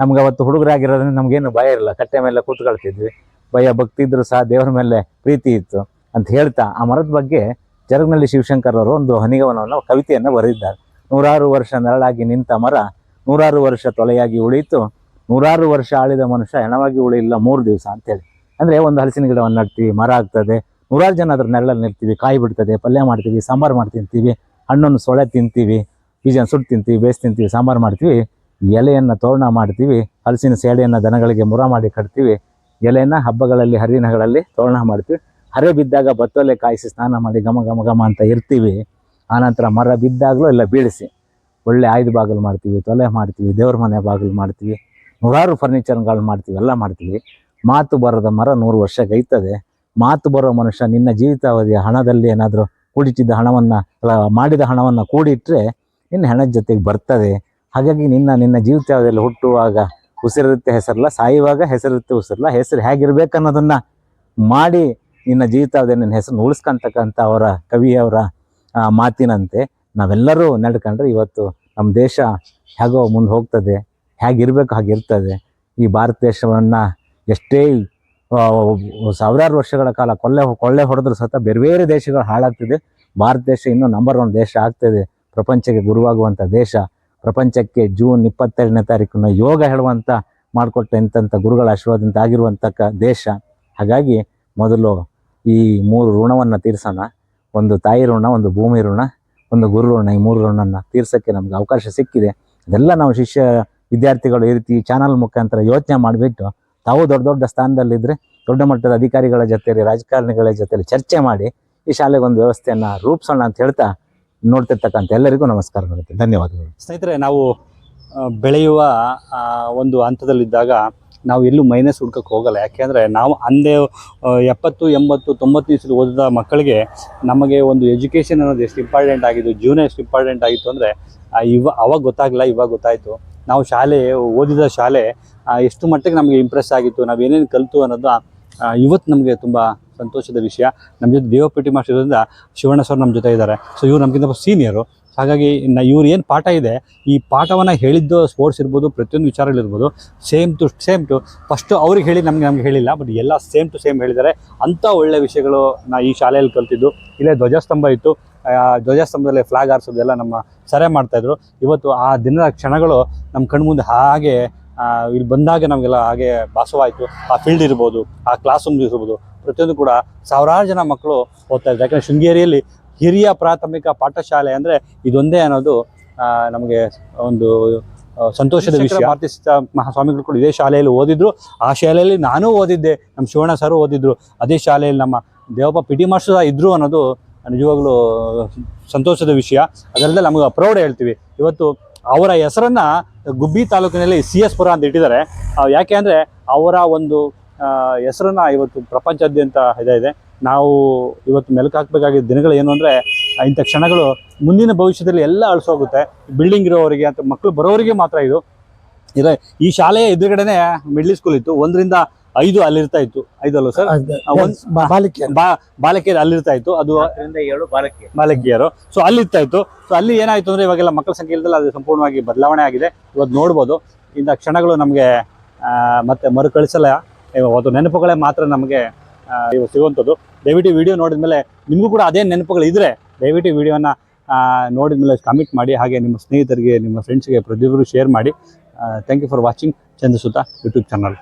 S3: ನಮ್ಗೆ ಅವತ್ತು ಹುಡುಗರಾಗಿರೋದ್ರಿಂದ ನಮಗೇನು ಭಯ ಇರಲ್ಲ ಕಟ್ಟೆ ಮೇಲೆ ಕೂತ್ಕೊಳ್ತಿದ್ವಿ. ಭಯ, ಭಕ್ತಿ ಇದ್ದರೂ ಸಹ ದೇವರ ಮೇಲೆ ಪ್ರೀತಿ ಇತ್ತು ಅಂತ ಹೇಳ್ತಾ ಆ ಮರದ ಬಗ್ಗೆ ಜರಗ್ನಳ್ಳಿ ಶಿವಶಂಕರ್ ಅವರು ಒಂದು ಹನಿಗವನವನ್ನು, ಕವಿತೆಯನ್ನು ಬರೆದಿದ್ದಾರೆ. ನೂರಾರು ವರ್ಷ ನೆರಳಾಗಿ ನಿಂತ ಮರ, ನೂರಾರು ವರ್ಷ ತೊಲೆಯಾಗಿ ಉಳಿಯಿತು. ನೂರಾರು ವರ್ಷ ಆಳಿದ ಮನುಷ್ಯ ಹೆಣವಾಗಿ ಉಳಿಯಿಲ್ಲ ಮೂರು ದಿವಸ ಅಂತೇಳಿ. ಅಂದರೆ ಒಂದು ಹಲಸಿನ ಗಿಡವನ್ನು ನಡ್ತೀವಿ, ಮರ ಆಗ್ತದೆ ನೂರಾರು ಜನ ಅದ್ರ ನೆರಳಲ್ಲಿ ನಿರ್ತೀವಿ ಕಾಯಿ ಬಿಡ್ತದೆ, ಪಲ್ಯ ಮಾಡ್ತೀವಿ, ಸಾಂಬಾರು ಮಾಡಿ ತಿಂತೀವಿ ಹಣ್ಣನ್ನು ಸೊಳೆ ತಿಂತೀವಿ, ಬೀಜನ ಸುಟ್ಟು ತಿಂತೀವಿ, ಬೇಯಿಸಿ ತಿಂತೀವಿ, ಸಾಂಬಾರು ಮಾಡ್ತೀವಿ, ಎಲೆಯನ್ನು ತೋರಣ ಮಾಡ್ತೀವಿ, ಹಲಸಿನ ಸೇಡೆಯನ್ನು ದನಗಳಿಗೆ ಮುರ ಮಾಡಿ ಕಟ್ತೀವಿ, ಎಲೆಯನ್ನು ಹಬ್ಬಗಳಲ್ಲಿ, ಹರಿದಿನಗಳಲ್ಲಿ ತೋರಣ ಮಾಡ್ತೀವಿ, ಹರೆ ಬಿದ್ದಾಗ ಬತ್ತೊಲೆ ಕಾಯಿಸಿ ಸ್ನಾನ ಮಾಡಿ ಘಮ ಘಮ ಘಮ ಅಂತ ಇರ್ತೀವಿ, ಆನಂತರ ಮರ ಬಿದ್ದಾಗಲೂ ಎಲ್ಲ ಬೀಳಿಸಿ, ಒಳ್ಳೆ ಆಯ್ದು ಬಾಗಿಲು ಮಾಡ್ತೀವಿ, ತೊಲೆ ಮಾಡ್ತೀವಿ, ದೇವ್ರ ಮನೆ ಬಾಗಿಲು ಮಾಡ್ತೀವಿ, ನೂರಾರು ಫರ್ನಿಚರ್ಗಳು ಮಾಡ್ತೀವಿ, ಎಲ್ಲ ಮಾಡ್ತೀವಿ, ಮಾತು ಬರದ ಮರ ನೂರು ವರ್ಷ ಗೈತದೆ ಮಾತು ಬರೋ ಮನುಷ್ಯ ನಿನ್ನ ಜೀವಿತಾವಧಿಯ ಹಣದಲ್ಲಿ ಏನಾದರೂ ಕೂಡಿಟ್ಟಿದ್ದ ಹಣವನ್ನು ಮಾಡಿದ ಹಣವನ್ನು ಕೂಡಿಟ್ಟರೆ ನಿನ್ನ ಹಣದ ಜೊತೆಗೆ ಬರ್ತದೆ. ಹಾಗಾಗಿ ನಿನ್ನ ನಿನ್ನ ಜೀವಿತಾವಧಿಯಲ್ಲಿ ಹುಟ್ಟುವಾಗ ಉಸಿರಿರುತ್ತೆ ಹೆಸರಲ್ಲ, ಸಾಯುವಾಗ ಹೆಸರಿರುತ್ತೆ ಉಸಿರಲ್ಲ, ಹೆಸರು ಹೇಗಿರ್ಬೇಕು ಅನ್ನೋದನ್ನು ಮಾಡಿ ನಿನ್ನ ಜೀವಿತಾವಧಿಯಲ್ಲಿ ನಿನ್ನ ಹೆಸರನ್ನು ಉಳಿಸ್ಕೊಂತಕ್ಕಂಥ ಅವರ ಕವಿಯವರ ಮಾತಿನಂತೆ ನಾವೆಲ್ಲರೂ ನಡ್ಕೊಂಡ್ರೆ ಇವತ್ತು ನಮ್ಮ ದೇಶ ಹೇಗೋ ಮುಂದೆ ಹೋಗ್ತದೆ, ಹೇಗಿರ್ಬೇಕು ಹಾಗಿರ್ತದೆ. ಈ ಭಾರತ ದೇಶವನ್ನು ಎಷ್ಟೇ ಸಾವಿರಾರು ವರ್ಷಗಳ ಕಾಲ ಕೊಲ್ಲೆ ಕೊಳ್ಳೆ ಹೊಡೆದ್ರು ಸಹ ಬೇರೆ ಬೇರೆ ದೇಶಗಳು ಹಾಳಾಗ್ತಿದೆ. ಭಾರತ ದೇಶ ಇನ್ನೂ ನಂಬರ್ ಒನ್ ದೇಶ ಆಗ್ತಿದೆ. ಪ್ರಪಂಚಕ್ಕೆ ಗುರುವಾಗುವಂಥ ದೇಶ. ಪ್ರಪಂಚಕ್ಕೆ ಜೂನ್ ಇಪ್ಪತ್ತೆರಡನೇ ತಾರೀಕನ್ನು ಯೋಗ ಹೇಳುವಂಥ ಮಾಡಿಕೊಟ್ಟ ಇಂಥ ಗುರುಗಳ ಆಶೀರ್ವಾದದಿಂದ ಆಗಿರುವಂಥ ದೇಶ. ಹಾಗಾಗಿ ಮೊದಲು ಈ ಮೂರು ಋಣವನ್ನು ತೀರಿಸೋಣ. ಒಂದು ತಾಯಿ ಋಣ, ಒಂದು ಭೂಮಿ ಋಣ, ಒಂದು ಗುರು ಋಣ, ಈ ಮೂರು ಋಣನ ತೀರ್ಸೋಕ್ಕೆ ನಮ್ಗೆ ಅವಕಾಶ ಸಿಕ್ಕಿದೆ. ಅದೆಲ್ಲ ನಾವು ಶಿಷ್ಯ ವಿದ್ಯಾರ್ಥಿಗಳು ಈ ರೀತಿ ಚಾನಲ್ ಮುಖಾಂತರ ಯೋಚನೆ ಮಾಡಿಬಿಟ್ಟು ತಾವು ದೊಡ್ಡ ದೊಡ್ಡ ಸ್ಥಾನದಲ್ಲಿದ್ದರೆ ದೊಡ್ಡ ಮಟ್ಟದ ಅಧಿಕಾರಿಗಳ ಜೊತೆಲಿ ರಾಜಕಾರಣಿಗಳ ಜೊತೆಲಿ ಚರ್ಚೆ ಮಾಡಿ ಈ ಶಾಲೆಗೆ ಒಂದು ವ್ಯವಸ್ಥೆಯನ್ನು ರೂಪಿಸೋಣ ಅಂತ ಹೇಳ್ತಾ ನೋಡ್ತಿರ್ತಕ್ಕಂಥ ಎಲ್ಲರಿಗೂ ನಮಸ್ಕಾರ ಮಾಡುತ್ತೆ ಧನ್ಯವಾದಗಳು.
S1: ಸ್ನೇಹಿತರೆ, ನಾವು ಬೆಳೆಯುವ ಒಂದು ಹಂತದಲ್ಲಿದ್ದಾಗ ನಾವು ಎಲ್ಲೂ ಮೈನಸ್ ಹುಡ್ಕಕ್ಕೆ ಹೋಗಲ್ಲ. ಯಾಕೆಂದರೆ ನಾವು ಅಂದೇ ಎಪ್ಪತ್ತು, ಎಂಬತ್ತು, ತೊಂಬತ್ತು ದಿವಸದ ಓದಿದ ಮಕ್ಕಳಿಗೆ ನಮಗೆ ಒಂದು ಎಜುಕೇಷನ್ ಅನ್ನೋದು ಎಷ್ಟು ಇಂಪಾರ್ಟೆಂಟ್ ಆಗಿದ್ದು, ಜೀವನ ಎಷ್ಟು ಇಂಪಾರ್ಟೆಂಟ್ ಆಗಿತ್ತು ಅಂದರೆ ಇವ, ಅವಾಗ ಗೊತ್ತಾಗಲಿಲ್ಲ, ಇವಾಗ ಗೊತ್ತಾಯಿತು. ನಾವು ಶಾಲೆ, ಓದಿದ ಶಾಲೆ ಎಷ್ಟು ಮಟ್ಟಿಗೆ ನಮಗೆ ಇಂಪ್ರೆಸ್ ಆಗಿತ್ತು, ನಾವು ಏನೇನು ಕಲಿತು ಅನ್ನೋದು ಇವತ್ತು ನಮಗೆ ತುಂಬ ಸಂತೋಷದ ವಿಷಯ. ನಮ್ಮ ಜೊತೆ ದೇವಪೇಟಿ ಮಾಸ್ಟರ್ ಇರೋದ್ರಿಂದ ಶಿವಣ್ಣ ಸರ್ ನಮ್ಮ ಜೊತೆ ಇದ್ದಾರೆ. ಸೊ ಇವರು ನಮಗಿಂತ ಸೀನಿಯರು ಹಾಗಾಗಿ ನ ಇವ್ರು ಏನು ಪಾಠ ಇದೆ, ಈ ಪಾಠವನ್ನು ಹೇಳಿದ್ದು ಸ್ಪೋರ್ಟ್ಸ್ ಇರ್ಬೋದು, ಪ್ರತಿಯೊಂದು ವಿಚಾರಗಳಿರ್ಬೋದು same to same to first ಅವ್ರಿಗೆ ಹೇಳಿ, ನಮಗೆ ನಮ್ಗೆ ಹೇಳಿಲ್ಲ ಬಟ್ ಎಲ್ಲ ಸೇಮ್ ಟು ಸೇಮ್ ಹೇಳಿದ್ದಾರೆ. ಅಂಥ ಒಳ್ಳೆ ವಿಷಯಗಳು ನಾ ಈ ಶಾಲೆಯಲ್ಲಿ ಕಲ್ತಿದ್ದು. ಇಲ್ಲೇ ಧ್ವಜಸ್ತಂಭ ಇತ್ತು. ಧ್ವಜಸ್ತಂಭದಲ್ಲಿ ಫ್ಲಾಗ್ ಹಾರಿಸೋದೆಲ್ಲ ನಮ್ಮ ಸರೆ ಮಾಡ್ತಾಯಿದ್ರು ಇವತ್ತು ಆ ದಿನದ ಕ್ಷಣಗಳು ನಮ್ಮ ಕಣ್ಮುಂದೆ ಹಾಗೆ ಇಲ್ಲಿ ಬಂದಾಗ ನಮಗೆಲ್ಲ ಹಾಗೆ ಭಾಸವಾಯಿತು. ಆ ಫೀಲ್ಡ್ ಇರ್ಬೋದು, ಆ ಕ್ಲಾಸ್ ರೂಮ್ ಇರ್ಬೋದು, ಪ್ರತಿಯೊಂದು ಕೂಡ ಸಾವಿರಾರು ಜನ ಮಕ್ಕಳು ಓದ್ತಾ ಇದ್ದಾರೆ. ಯಾಕಂದರೆ ಶೃಂಗೇರಿಯಲ್ಲಿ ಹಿರಿಯ ಪ್ರಾಥಮಿಕ ಪಾಠಶಾಲೆ ಅಂದರೆ ಇದೊಂದೇ ಅನ್ನೋದು ಆ, ನಮಗೆ ಒಂದು ಸಂತೋಷದ ವಿಷಯ. ಭಾರತೀಯ ಮಹಾಸ್ವಾಮಿಗಳು ಕೂಡ ಇದೇ ಶಾಲೆಯಲ್ಲಿ ಓದಿದ್ರು. ಆ ಶಾಲೆಯಲ್ಲಿ ನಾನು ಓದಿದ್ದೆ ನಮ್ಮ ಶಿವಣ್ಣ ಸರ್ ಓದಿದ್ರು. ಅದೇ ಶಾಲೆಯಲ್ಲಿ ನಮ್ಮ ದೇವಪ್ಪ ಪಿ ಟಿ ಮಾಸ್ಟರ್ ಇದ್ರು ಅನ್ನೋದು ನಿಜವಾಗ್ಲೂ ಸಂತೋಷದ ವಿಷಯ. ಅದಲ್ಲದೆ ನಮಗೆ ಪ್ರೌಢ ಹೇಳ್ತೀವಿ. ಇವತ್ತು ಅವರ ಹೆಸರನ್ನ ಗುಬ್ಬಿ ತಾಲೂಕಿನಲ್ಲಿ ಸಿ ಎಸ್ ಪುರ ಅಂತ ಇಟ್ಟಿದ್ದಾರೆ. ಯಾಕೆ ಅಂದರೆ ಅವರ ಒಂದು ಹೆಸರನ್ನ ಇವತ್ತು ಪ್ರಪಂಚಾದ್ಯಂತ ಇದೆ ಇದೆ. ನಾವು ಇವತ್ತು ಮೆಲುಕು ಹಾಕಬೇಕಾಗಿದ್ದ ದಿನಗಳು ಏನು ಅಂದರೆ ಇಂಥ ಕ್ಷಣಗಳು ಮುಂದಿನ ಭವಿಷ್ಯದಲ್ಲಿ ಎಲ್ಲ ಅಳಿಸೋಗುತ್ತೆ. ಬಿಲ್ಡಿಂಗ್ ಇರೋವರಿಗೆ ಅಂತ ಮಕ್ಕಳು ಬರೋರಿಗೆ ಮಾತ್ರ ಇದು. ಇದೆ ಈ ಶಾಲೆಯ ಎದುರುಗಡೆನೆ ಮಿಡ್ಲ್ ಸ್ಕೂಲ್ ಇತ್ತು. ಒಂದರಿಂದ ಐದು ಅಲ್ಲಿರ್ತಾ ಇತ್ತು. ಐದು ಅಲ್ವ ಸರ್ ಬಾಲಕಿಯ
S2: ಬಾಲಿಕೆ
S1: ಬಾ ಬಾಲಕಿಯರು. ಅಲ್ಲಿರ್ತಾ ಇತ್ತು. ಅದು
S3: ಏಳು ಬಾಲಕಿ
S1: ಬಾಲಕಿಯರು. ಸೊ ಅಲ್ಲಿ ಇತ್ತು. ಸೊ ಅಲ್ಲಿ ಏನಾಯ್ತು ಅಂದ್ರೆ ಇವಾಗೆಲ್ಲ ಮಕ್ಕಳ ಸಂಖ್ಯೆ ಇಲ್ದಲ್ಲ ಅದು ಸಂಪೂರ್ಣವಾಗಿ ಬದಲಾವಣೆ ಆಗಿದೆ. ಇವತ್ತು ನೋಡ್ಬೋದು. ಇಂಥ ಕ್ಷಣಗಳು ನಮಗೆ ಮತ್ತೆ ಮರುಕಳಿಸಲ್ಲ. ಇವತ್ತು ನೆನಪುಗಳೇ ಮಾತ್ರ ನಮಗೆ ಇವು ಸಿಗುವಂಥದ್ದು. ದಯವಿಟ್ಟು ವಿಡಿಯೋ ನೋಡಿದ್ಮೇಲೆ ನಿಮಗೂ ಕೂಡ ಅದೇ ನೆನಪುಗಳು ಇದ್ರೆ ದಯವಿಟ್ಟು ವಿಡಿಯೋನ ನೋಡಿದ್ಮೇಲೆ ಕಮೆಂಟ್ ಮಾಡಿ, ಹಾಗೆ ನಿಮ್ಮ ಸ್ನೇಹಿತರಿಗೆ, ನಿಮ್ಮ ಫ್ರೆಂಡ್ಸ್ಗೆ ಪ್ರತಿಯೊಬ್ಬರು ಶೇರ್ ಮಾಡಿ. Thank you for watching Chandrasuta YouTube channel